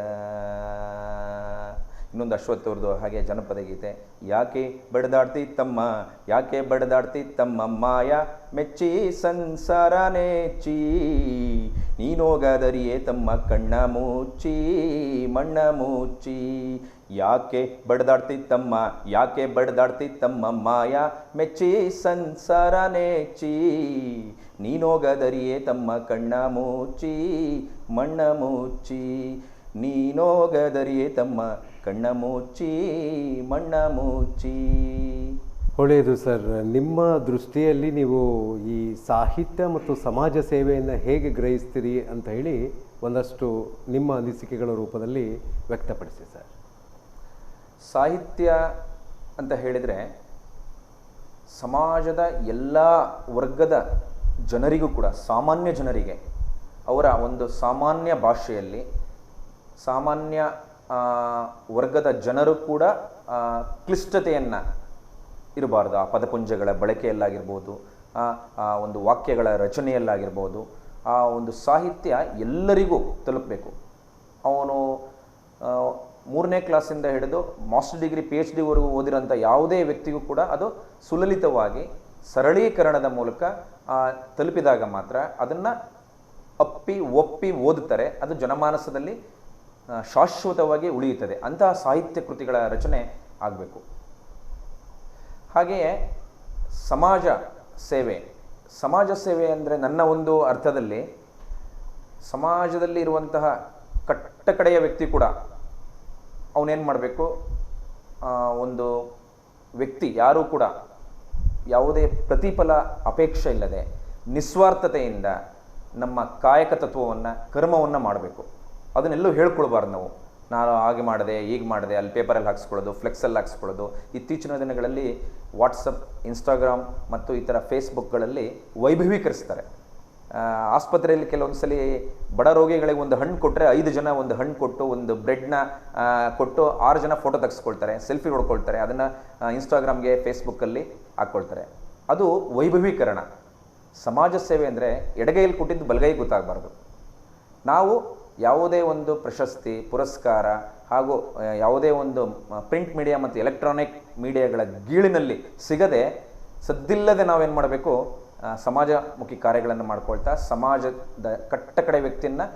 ಇನ್ನೊಂದು ಅಶ್ವತ್ಥವ್ರದ್ದು ಹಾಗೆ ಜನಪದ ಗೀತೆ, ಯಾಕೆ ಬಡದಾಡ್ತಿ ತಮ್ಮ, ಯಾಕೆ ಬಡದಾಡ್ತಿ ತಮ್ಮ ಮಾಯ ಮೆಚ್ಚಿ ಸಂಸಾರ ನೆಚ್ಚಿ ನೀನೋಗದರಿಯೇ ತಮ್ಮ ಕಣ್ಣ ಮುಚ್ಚಿ, ಮಣ್ಣ ಮುಚ್ಚಿ. ಯಾಕೆ ಬಡ್ದಾಡ್ತಿತ್ತಮ್ಮ ತಮ್ಮ ಯಾಕೆ ಬಡ್ದಾಡ್ತಿತ್ತಮ್ಮ ತಮ್ಮ ಮಾಯ? ಮೆಚ್ಚಿ ಸಂಸಾರ ನೆಚ್ಚಿ ನೀನೋಗದರಿಯೇ ತಮ್ಮ ಕಣ್ಣ ಮುಚ್ಚಿ, ಮಣ್ಣ ಮುಚ್ಚಿ. ನೀನೋಗದರಿಯೇ ತಮ್ಮ ಕಣ್ಣ ಮುಚ್ಚಿ, ಮಣ್ಣ ಮುಚ್ಚಿ. ಒಳ್ಳೆಯದು ಸರ್. ನಿಮ್ಮ ದೃಷ್ಟಿಯಲ್ಲಿ ನೀವು ಈ ಸಾಹಿತ್ಯ ಮತ್ತು ಸಮಾಜ ಸೇವೆಯನ್ನು ಹೇಗೆ ಗ್ರಹಿಸ್ತೀರಿ ಅಂತ ಹೇಳಿ ಒಂದಷ್ಟು ನಿಮ್ಮ ಅನಿಸಿಕೆಗಳ ರೂಪದಲ್ಲಿ ವ್ಯಕ್ತಪಡಿಸಿ ಸರ್. ಸಾಹಿತ್ಯ ಅಂತ ಹೇಳಿದರೆ ಸಮಾಜದ ಎಲ್ಲ ವರ್ಗದ ಜನರಿಗೂ ಕೂಡ, ಸಾಮಾನ್ಯ ಜನರಿಗೆ ಅವರ ಒಂದು ಸಾಮಾನ್ಯ ಭಾಷೆಯಲ್ಲಿ, ಸಾಮಾನ್ಯ ವರ್ಗದ ಜನರು ಕೂಡ ಕ್ಲಿಷ್ಟತೆಯನ್ನು ಇರಬಾರ್ದು. ಆ ಪದಪುಂಜಗಳ ಬಳಕೆಯಲ್ಲಾಗಿರ್ಬೋದು, ಆ ಒಂದು ವಾಕ್ಯಗಳ ರಚನೆಯಲ್ಲಾಗಿರ್ಬೋದು, ಆ ಒಂದು ಸಾಹಿತ್ಯ ಎಲ್ಲರಿಗೂ ತಲುಪಬೇಕು. ಅವನು ಮೂರನೇ ಕ್ಲಾಸಿಂದ ಹಿಡಿದು ಮಾಸ್ಟರ್ ಡಿಗ್ರಿ ಪಿ ಎಚ್ ಡಿವರೆಗೂ ಓದಿರೋಂಥ ಯಾವುದೇ ವ್ಯಕ್ತಿಗೂ ಕೂಡ ಅದು ಸುಲಲಿತವಾಗಿ ಸರಳೀಕರಣದ ಮೂಲಕ ತಲುಪಿದಾಗ ಮಾತ್ರ ಅದನ್ನು ಅಪ್ಪಿ, ಒಪ್ಪಿ ಓದುತ್ತಾರೆ. ಅದು ಜನಮಾನಸದಲ್ಲಿ ಶಾಶ್ವತವಾಗಿ ಉಳಿಯುತ್ತದೆ. ಅಂತಹ ಸಾಹಿತ್ಯ ಕೃತಿಗಳ ರಚನೆ ಆಗಬೇಕು. ಹಾಗೆಯೇ ಸಮಾಜ ಸೇವೆ. ಸಮಾಜ ಸೇವೆ ಅಂದರೆ ನನ್ನ ಒಂದು ಅರ್ಥದಲ್ಲಿ ಸಮಾಜದಲ್ಲಿ ಇರುವಂತಹ ಕಟ್ಟಕಡೆಯ ವ್ಯಕ್ತಿ ಕೂಡ ಅವನೇನು ಮಾಡಬೇಕು? ಒಂದು ವ್ಯಕ್ತಿ ಯಾರೂ ಕೂಡ ಯಾವುದೇ ಪ್ರತಿಫಲ ಅಪೇಕ್ಷೆ ಇಲ್ಲದೆ, ನಿಸ್ವಾರ್ಥತೆಯಿಂದ ನಮ್ಮ ಕಾಯಕ ತತ್ವವನ್ನು, ಕರ್ಮವನ್ನು ಮಾಡಬೇಕು. ಅದನ್ನೆಲ್ಲೂ ಹೇಳ್ಕೊಳ್ಬಾರ್ದು ನಾವು. ನಾನು ಹಾಗೆ ಮಾಡಿದೆ ಈಗ ಮಾಡಿದೆ, ಅಲ್ಲಿ ಪೇಪರಲ್ಲಿ ಹಾಕ್ಸ್ಕೊಳ್ಳೋದು ಫ್ಲೆಕ್ಸಲ್ಲಿ ಹಾಕ್ಸ್ಕೊಳ್ಳೋದು. ಇತ್ತೀಚಿನ ದಿನಗಳಲ್ಲಿ ವಾಟ್ಸಪ್ ಇನ್ಸ್ಟಾಗ್ರಾಮ್ ಮತ್ತು ಈ ಥರ ಫೇಸ್ಬುಕ್ಗಳಲ್ಲಿ ವೈಭವೀಕರಿಸ್ತಾರೆ ಆಸ್ಪತ್ರೆಯಲ್ಲಿ ಕೆಲವೊಂದು ಸಲ ಬಡ ರೋಗಿಗಳಿಗೆ ಒಂದು ಹಣ್ಣು ಕೊಟ್ಟರೆ ಐದು ಜನ ಒಂದು ಹಣ್ಣು ಕೊಟ್ಟು, ಒಂದು ಬ್ರೆಡ್ನ ಕೊಟ್ಟು ಆರು ಜನ ಫೋಟೋ ತೆಗೆಸ್ಕೊಳ್ತಾರೆ ಸೆಲ್ಫಿ ಹೊಡ್ಕೊಳ್ತಾರೆ. ಅದನ್ನು ಇನ್ಸ್ಟಾಗ್ರಾಮ್ಗೆ ಫೇಸ್ಬುಕ್ಕಲ್ಲಿ ಹಾಕ್ಕೊಳ್ತಾರೆ. ಅದು ವೈಭವೀಕರಣ. ಸಮಾಜ ಸೇವೆ ಅಂದರೆ ಎಡಗೈಯಲ್ಲಿ ಕೊಟ್ಟಿದ್ದು ಬಲಗೈ ಗೊತ್ತಾಗಬಾರ್ದು. ನಾವು ಯಾವುದೇ ಒಂದು ಪ್ರಶಸ್ತಿ, ಪುರಸ್ಕಾರ ಹಾಗೂ ಯಾವುದೇ ಒಂದು ಪ್ರಿಂಟ್ ಮೀಡಿಯಾ ಮತ್ತು ಎಲೆಕ್ಟ್ರಾನಿಕ್ ಮೀಡಿಯಾಗಳ ಗೀಳಿನಲ್ಲಿ ಸಿಗದೆ ಸದ್ದಿಲ್ಲದೆ ನಾವೇನು ಮಾಡಬೇಕು ಸಮಾಜಮುಖಿ ಕಾರ್ಯಗಳನ್ನು ಮಾಡ್ಕೊಳ್ತಾ ಸಮಾಜದ ಕಟ್ಟ ಕಡೆ ವ್ಯಕ್ತಿಯನ್ನು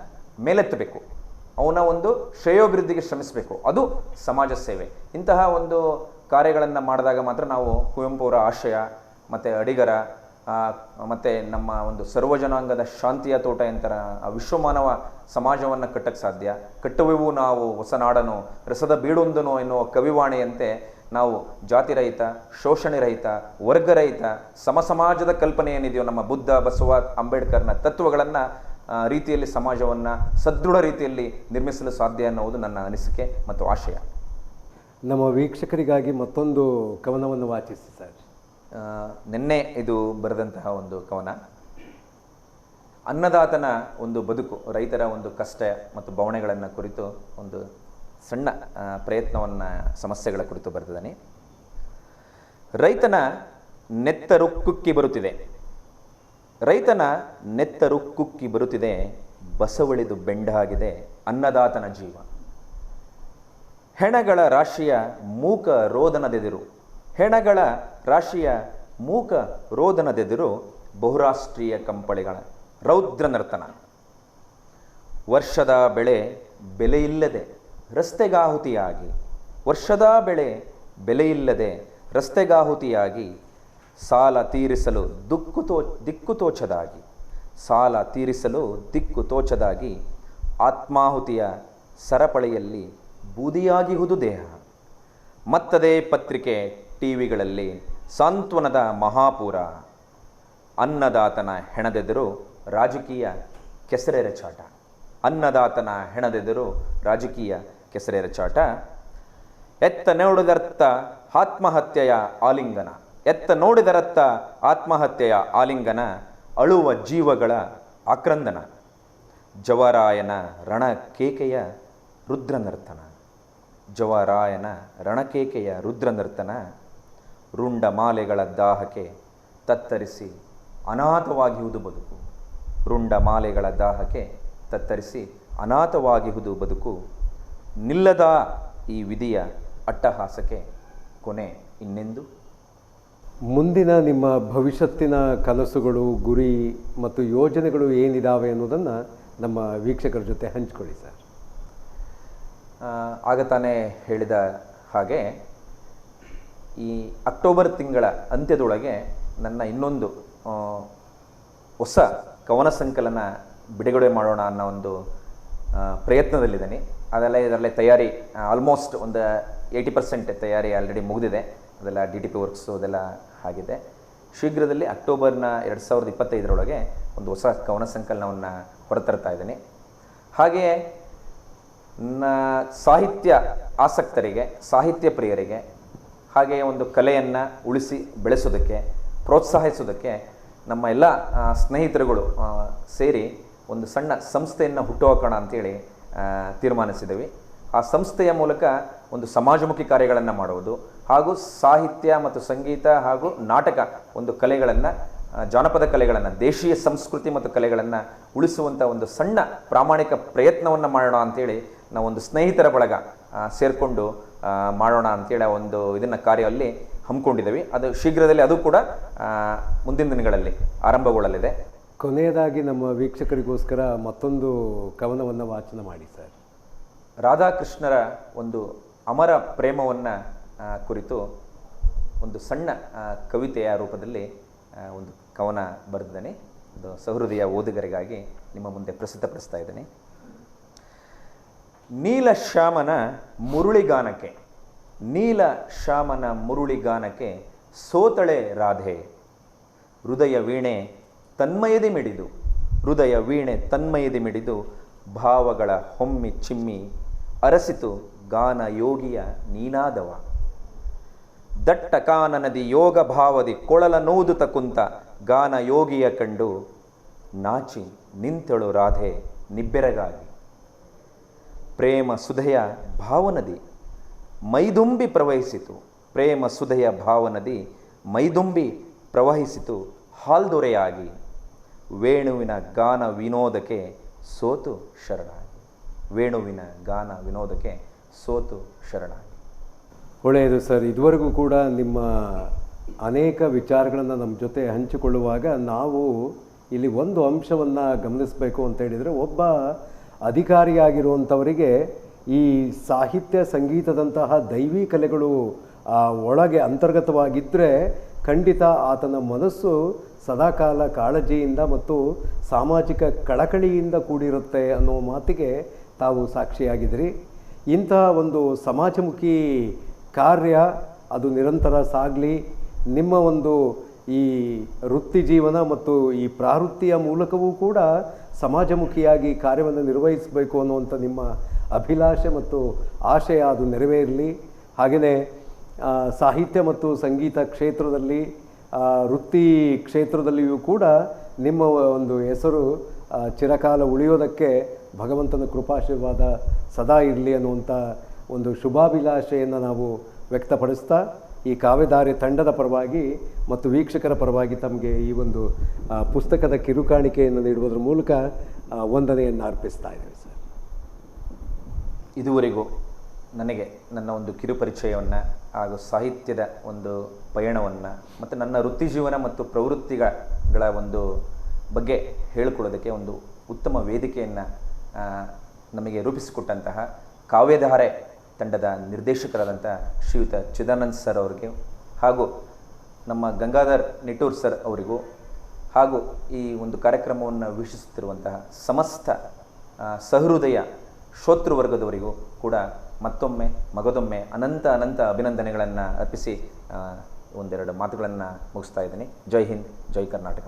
ಮೇಲೆತ್ತಬೇಕು. ಅವನ ಒಂದು ಶ್ರೇಯೋಭಿವೃದ್ಧಿಗೆ ಶ್ರಮಿಸಬೇಕು. ಅದು ಸಮಾಜ ಸೇವೆ. ಇಂತಹ ಒಂದು ಕಾರ್ಯಗಳನ್ನು ಮಾಡಿದಾಗ ಮಾತ್ರ ನಾವು ಕುವೆಂಪು ಅವರ ಆಶಯ ಮತ್ತು ಅಡಿಗರ ಮತ್ತೆ ನಮ್ಮ ಒಂದು ಸರ್ವಜನಾಂಗದ ಶಾಂತಿಯ ತೋಟ ಎಂತರ ವಿಶ್ವಮಾನವ ಸಮಾಜವನ್ನು ಕಟ್ಟಕ್ಕೆ ಸಾಧ್ಯ. ಕಟ್ಟುವೆವು ನಾವು ಹೊಸ ನಾಡನು ರಸದ ಬೀಡೊಂದನು ಎನ್ನುವ ಕವಿವಾಣಿಯಂತೆ ನಾವು ಜಾತಿ ರಹಿತ ಶೋಷಣೆ ರಹಿತ ವರ್ಗರಹಿತ ಸಮ ಸಮಾಜದ ಕಲ್ಪನೆ ಏನಿದೆಯೋ ನಮ್ಮ ಬುದ್ಧ, ಬಸವ, ಅಂಬೇಡ್ಕರ್ನ ತತ್ವಗಳನ್ನು ರೀತಿಯಲ್ಲಿ ಸಮಾಜವನ್ನು ಸದೃಢ ರೀತಿಯಲ್ಲಿ ನಿರ್ಮಿಸಲು ಸಾಧ್ಯ ಅನ್ನುವುದು ನನ್ನ ಅನಿಸಿಕೆ ಮತ್ತು ಆಶಯ. ನಮ್ಮ ವೀಕ್ಷಕರಿಗಾಗಿ ಮತ್ತೊಂದು ಕವನವನ್ನು ವಾಚಿಸಿ ನಿನ್ನೆ ಇದು ಬರೆದಂತಹ ಒಂದು ಕವನ. ಅನ್ನದಾತನ ಒಂದು ಬದುಕು, ರೈತರ ಒಂದು ಕಷ್ಟ ಮತ್ತು ಬವಣೆಗಳನ್ನು ಕುರಿತು ಒಂದು ಸಣ್ಣ ಪ್ರಯತ್ನವನ್ನು, ಸಮಸ್ಯೆಗಳ ಕುರಿತು ಬರೆದಿದ್ದಾನೆ. ರೈತನ ನೆತ್ತರು ಕುಕ್ಕಿ ಬರುತ್ತಿದೆ. ರೈತನ ನೆತ್ತರು ಕುಕ್ಕಿ ಬರುತ್ತಿದೆ, ಬಸವಳಿದು ಬೆಂಡಾಗಿದೆ ಅನ್ನದಾತನ ಜೀವ. ಹೆಣಗಳ ರಾಶಿಯ ಮೂಕ ರೋದನದೆದಿರು, ಹೆಣಗಳ ರಾಶಿಯ ಮೂಕ ರೋದನದೆದುರು ಬಹುರಾಷ್ಟ್ರೀಯ ಕಂಪಳಿಗಳ ರೌದ್ರ ನರ್ತನ. ವರ್ಷದ ಬೆಳೆ ಬೆಲೆಯಿಲ್ಲದೆ ರಸ್ತೆಗಾಹುತಿಯಾಗಿ, ವರ್ಷದ ಬೆಳೆ ಬೆಲೆಯಿಲ್ಲದೆ ರಸ್ತೆಗಾಹುತಿಯಾಗಿ ಸಾಲ ತೀರಿಸಲು ದುಕ್ಕು ತೋ, ದಿಕ್ಕು ತೋಚದಾಗಿ, ಸಾಲ ತೀರಿಸಲು ದಿಕ್ಕು ತೋಚದಾಗಿ ಆತ್ಮಾಹುತಿಯ ಸರಪಳಿಯಲ್ಲಿ ಬೂದಿಯಾಗಿಹುದು ದೇಹ. ಮತ್ತದೇ ಪತ್ರಿಕೆ, ಟಿವಿಗಳಲ್ಲಿ ಸಾಂತ್ವನದ ಮಹಾಪೂರ, ಅನ್ನದಾತನ ಹೆಣದೆದುರು ರಾಜಕೀಯ ಕೆಸರೆರಚಾಟ ಅನ್ನದಾತನ ಹೆಣದೆದುರು ರಾಜಕೀಯ ಕೆಸರೆರಚಾಟ ಎತ್ತ ನೋಡಿದರ್ಥ ಆತ್ಮಹತ್ಯೆಯ ಆಲಿಂಗನ. ಎತ್ತ ನೋಡಿದರತ್ತ ಆತ್ಮಹತ್ಯೆಯ ಆಲಿಂಗನ ಅಳುವ ಜೀವಗಳ ಆಕ್ರಂದನ. ಜವರಾಯನ ರಣಕೇಕೆಯ ರುದ್ರನರ್ತನ. ಜವರಾಯನ ರಣಕೇಕೆಯ ರುದ್ರನರ್ತನ. ರುಂಡ ಮಾಲೆಗಳ ದಾಹಕ್ಕೆ ತತ್ತರಿಸಿ ಅನಾಥವಾಗಿಹುದು ಬದುಕು. ರುಂಡ ಮಾಲೆಗಳ ದಾಹಕ್ಕೆ ತತ್ತರಿಸಿ ಅನಾಥವಾಗಿಹುದು ಬದುಕು. ನಿಲ್ಲದ ಈ ವಿಧಿಯ ಅಟ್ಟಹಾಸಕ್ಕೆ ಕೊನೆ ಇನ್ನೆಂದು? ಮುಂದಿನ ನಿಮ್ಮ ಭವಿಷ್ಯತ್ತಿನ ಕನಸುಗಳು ಗುರಿ ಮತ್ತು ಯೋಜನೆಗಳು ಏನಿದಾವೆ ಅನ್ನೋದನ್ನು ನಮ್ಮ ವೀಕ್ಷಕರ ಜೊತೆ ಹಂಚ್ಕೊಳ್ಳಿ ಸರ್. ಆಗ ತಾನೇ ಹೇಳಿದ ಹಾಗೆ ಈ ಅಕ್ಟೋಬರ್ ತಿಂಗಳ ಅಂತ್ಯದೊಳಗೆ ನನ್ನ ಇನ್ನೊಂದು ಹೊಸ ಕವನ ಸಂಕಲನ ಬಿಡುಗಡೆ ಮಾಡೋಣ ಅನ್ನೋ ಒಂದು ಪ್ರಯತ್ನದಲ್ಲಿದ್ದೀನಿ. ಅದೆಲ್ಲ ಇದರಲ್ಲೇ ತಯಾರಿ ಆಲ್ಮೋಸ್ಟ್ ಒಂದು ಏಯ್ಟಿ ಪರ್ಸೆಂಟ್ ತಯಾರಿ ಆಲ್ರೆಡಿ ಮುಗಿದಿದೆ. ಅದೆಲ್ಲ ಡಿ ಟಿ ಪಿ ವರ್ಕ್ಸು ಅದೆಲ್ಲ ಆಗಿದೆ. ಶೀಘ್ರದಲ್ಲಿ ಅಕ್ಟೋಬರ್ನ ಎರಡು ಸಾವಿರದ ಇಪ್ಪತ್ತೈದರೊಳಗೆ ಒಂದು ಹೊಸ ಕವನ ಸಂಕಲನವನ್ನು ಹೊರತರ್ತಾ ಇದ್ದೀನಿ. ಹಾಗೆಯೇ, ನ ಸಾಹಿತ್ಯ ಆಸಕ್ತರಿಗೆ, ಸಾಹಿತ್ಯ ಪ್ರಿಯರಿಗೆ ಹಾಗೆಯೇ ಒಂದು ಕಲೆಯನ್ನು ಉಳಿಸಿ ಬೆಳೆಸೋದಕ್ಕೆ, ಪ್ರೋತ್ಸಾಹಿಸೋದಕ್ಕೆ ನಮ್ಮ ಎಲ್ಲ ಸ್ನೇಹಿತರುಗಳು ಸೇರಿ ಒಂದು ಸಣ್ಣ ಸಂಸ್ಥೆಯನ್ನು ಹುಟ್ಟುಹಾಕೋಣ ಅಂತೇಳಿ ತೀರ್ಮಾನಿಸಿದ್ದೀವಿ ಆ ಸಂಸ್ಥೆಯ ಮೂಲಕ ಒಂದು ಸಮಾಜಮುಖಿ ಕಾರ್ಯಗಳನ್ನು ಮಾಡುವುದು ಹಾಗೂ ಸಾಹಿತ್ಯ ಮತ್ತು ಸಂಗೀತ ಹಾಗೂ ನಾಟಕ ಒಂದು ಕಲೆಗಳನ್ನು ಜಾನಪದ ಕಲೆಗಳನ್ನು, ದೇಶೀಯ ಸಂಸ್ಕೃತಿ ಮತ್ತು ಕಲೆಗಳನ್ನು ಉಳಿಸುವಂಥ ಒಂದು ಸಣ್ಣ ಪ್ರಾಮಾಣಿಕ ಪ್ರಯತ್ನವನ್ನು ಮಾಡೋಣ ಅಂತೇಳಿ ನಾವು ಒಂದು ಸ್ನೇಹಿತರ ಬಳಗ ಸೇರಿಕೊಂಡು ಮಾಡೋಣ ಅಂತೇಳಿ ಒಂದು ಇದನ್ನು ಕಾರ್ಯದಲ್ಲಿ ಹಮ್ಮಿಕೊಂಡಿದ್ದೀವಿ. ಅದು ಶೀಘ್ರದಲ್ಲಿ ಅದು ಕೂಡ ಮುಂದಿನ ದಿನಗಳಲ್ಲಿ ಆರಂಭಗೊಳ್ಳಲಿದೆ. ಕೊನೆಯದಾಗಿ ನಮ್ಮ ವೀಕ್ಷಕರಿಗೋಸ್ಕರ ಮತ್ತೊಂದು ಕವನವನ್ನು ವಾಚನ ಮಾಡಿ ಸರ್. ರಾಧಾಕೃಷ್ಣರ ಒಂದು ಅಮರ ಪ್ರೇಮವನ್ನು ಕುರಿತು ಒಂದು ಸಣ್ಣ ಕವಿತೆಯ ರೂಪದಲ್ಲಿ ಒಂದು ಕವನ ಬರೆದಿದ್ದೇನೆ. ಅದು ಸಹೃದಯ ಓದುಗರಿಗಾಗಿ ನಿಮ್ಮ ಮುಂದೆ ಪ್ರಸ್ತುತಪಡಿಸ್ತಾ ಇದ್ದೇನೆ. ನೀಲಶ್ಯಾಮನ ಮುರುಳಿಗಾನಕ್ಕೆ ನೀಲ ಶ್ಯಾಮನ ಮುರುಳಿಗಾನಕ್ಕೆ ಸೋತಳೆ ರಾಧೆ. ಹೃದಯ ವೀಣೆ ತನ್ಮಯದಿ ಮಿಡಿದು, ಹೃದಯ ವೀಣೆ ತನ್ಮಯದಿ ಮಿಡಿದು ಭಾವಗಳ ಹೊಮ್ಮಿ ಚಿಮ್ಮಿ ಅರಸಿತು ಗಾನ ಯೋಗಿಯ ನೀನಾದವ. ದಟ್ಟ ಕಾನನದಿ ಯೋಗ ಭಾವದಿ ಕೊಳಲ ನೋದುತ ಕುಂತ ಗಾನ ಯೋಗಿಯ ಕಂಡು ನಾಚಿ ನಿಂತಳು ರಾಧೆ ನಿಬ್ಬೆರಗಾಗಿ. ಪ್ರೇಮ ಸುಧೆಯ ಭಾವನದಿ ಮೈದುಂಬಿ ಪ್ರವಹಿಸಿತು. ಪ್ರೇಮ ಸುಧೆಯ ಭಾವನದಿ ಮೈದುಂಬಿ ಪ್ರವಹಿಸಿತು. ಹಾಲ್ದೊರೆಯಾಗಿ ವೇಣುವಿನ ಗಾನ ವಿನೋದಕ್ಕೆ ಸೋತು ಶರಣಾಗಿ. ವೇಣುವಿನ ಗಾನ ವಿನೋದಕ್ಕೆ ಸೋತು ಶರಣಾಗಿ. ಒಳ್ಳೆಯದು ಸರ್. ಇದುವರೆಗೂ ಕೂಡ ನಿಮ್ಮ ಅನೇಕ ವಿಚಾರಗಳನ್ನು ನಮ್ಮ ಜೊತೆ ಹಂಚಿಕೊಳ್ಳುವಾಗ ನಾವು ಇಲ್ಲಿ ಒಂದು ಅಂಶವನ್ನು ಗಮನಿಸಬೇಕು ಅಂತ ಹೇಳಿದರೆ, ಒಬ್ಬ ಅಧಿಕಾರಿಯಾಗಿರುವಂಥವರಿಗೆ ಈ ಸಾಹಿತ್ಯ ಸಂಗೀತದಂತಹ ದೈವಿ ಕಲೆಗಳು ಒಳಗೆ ಅಂತರ್ಗತವಾಗಿದ್ದರೆ ಖಂಡಿತ ಆತನ ಮನಸ್ಸು ಸದಾಕಾಲ ಕಾಳಜಿಯಿಂದ ಮತ್ತು ಸಾಮಾಜಿಕ ಕಳಕಳಿಯಿಂದ ಕೂಡಿರುತ್ತೆ ಅನ್ನೋ ಮಾತಿಗೆ ತಾವು ಸಾಕ್ಷಿಯಾಗಿದ್ರಿ ಇಂತಹ ಒಂದು ಸಮಾಜಮುಖಿ ಕಾರ್ಯ ಅದು ನಿರಂತರ ಸಾಗಲಿ. ನಿಮ್ಮ ಒಂದು ಈ ವೃತ್ತಿ ಜೀವನ ಮತ್ತು ಈ ಪ್ರಾವೃತ್ತಿಯ ಮೂಲಕವೂ ಕೂಡ ಸಮಾಜಮುಖಿಯಾಗಿ ಕಾರ್ಯವನ್ನು ನಿರ್ವಹಿಸಬೇಕು ಅನ್ನುವಂಥ ನಿಮ್ಮ ಅಭಿಲಾಷೆ ಮತ್ತು ಆಶಯ ಅದು ನೆರವೇರಲಿ ಹಾಗೆಯೇ ಸಾಹಿತ್ಯ ಮತ್ತು ಸಂಗೀತ ಕ್ಷೇತ್ರದಲ್ಲಿ ವೃತ್ತಿ ಕ್ಷೇತ್ರದಲ್ಲಿಯೂ ಕೂಡ ನಿಮ್ಮ ಒಂದು ಹೆಸರು ಚಿರಕಾಲ ಉಳಿಯೋದಕ್ಕೆ ಭಗವಂತನ ಕೃಪಾಶೀರ್ವಾದ ಸದಾ ಇರಲಿ ಅನ್ನುವಂಥ ಒಂದು ಶುಭಾಭಿಲಾಷೆಯನ್ನು ನಾವು ವ್ಯಕ್ತಪಡಿಸ್ತಾ ಈ ಕಾವ್ಯಧಾರೆ ತಂಡದ ಪರವಾಗಿ ಮತ್ತು ವೀಕ್ಷಕರ ಪರವಾಗಿ ತಮಗೆ ಈ ಒಂದು ಪುಸ್ತಕದ ಕಿರುಕಾಣಿಕೆಯನ್ನು ನೀಡುವುದರ ಮೂಲಕ ವಂದನೆಯನ್ನು ಅರ್ಪಿಸ್ತಾ ಇದ್ದೇವೆ, ಸರ್. ಇದುವರೆಗೂ ನನಗೆ ನನ್ನ ಒಂದು ಕಿರುಪರಿಚಯವನ್ನು ಹಾಗೂ ಸಾಹಿತ್ಯದ ಒಂದು ಪಯಣವನ್ನು ಮತ್ತು ನನ್ನ ವೃತ್ತಿ ಜೀವನ ಮತ್ತು ಪ್ರವೃತ್ತಿಗಳ ಒಂದು ಬಗ್ಗೆ ಹೇಳಿಕೊಳ್ಳೋದಕ್ಕೆ ಒಂದು ಉತ್ತಮ ವೇದಿಕೆಯನ್ನು ನಮಗೆ ರೂಪಿಸಿಕೊಟ್ಟಂತಹ ಕಾವ್ಯಧಾರೆ ತಂಡದ ನಿರ್ದೇಶಕರಾದಂಥ ಶ್ರೀಯುತ ಚಿದಾನಂದ್ ಸರ್ ಅವರಿಗೆ ಹಾಗೂ ನಮ್ಮ ಗಂಗಾಧರ್ ನಿಟೂರ್ ಸರ್ ಅವರಿಗೂ ಹಾಗೂ ಈ ಒಂದು ಕಾರ್ಯಕ್ರಮವನ್ನು ವೀಕ್ಷಿಸುತ್ತಿರುವಂತಹ ಸಮಸ್ತ ಸಹೃದಯ ಶ್ರೋತೃವರ್ಗದವರಿಗೂ ಕೂಡ ಮತ್ತೊಮ್ಮೆ ಮಗದೊಮ್ಮೆ ಅನಂತ ಅನಂತ ಅಭಿನಂದನೆಗಳನ್ನು ಅರ್ಪಿಸಿ ಒಂದೆರಡು ಮಾತುಗಳನ್ನು ಮುಗಿಸ್ತಾ ಇದ್ದೀನಿ. ಜೈ ಹಿಂದ್, ಜೈ ಕರ್ನಾಟಕ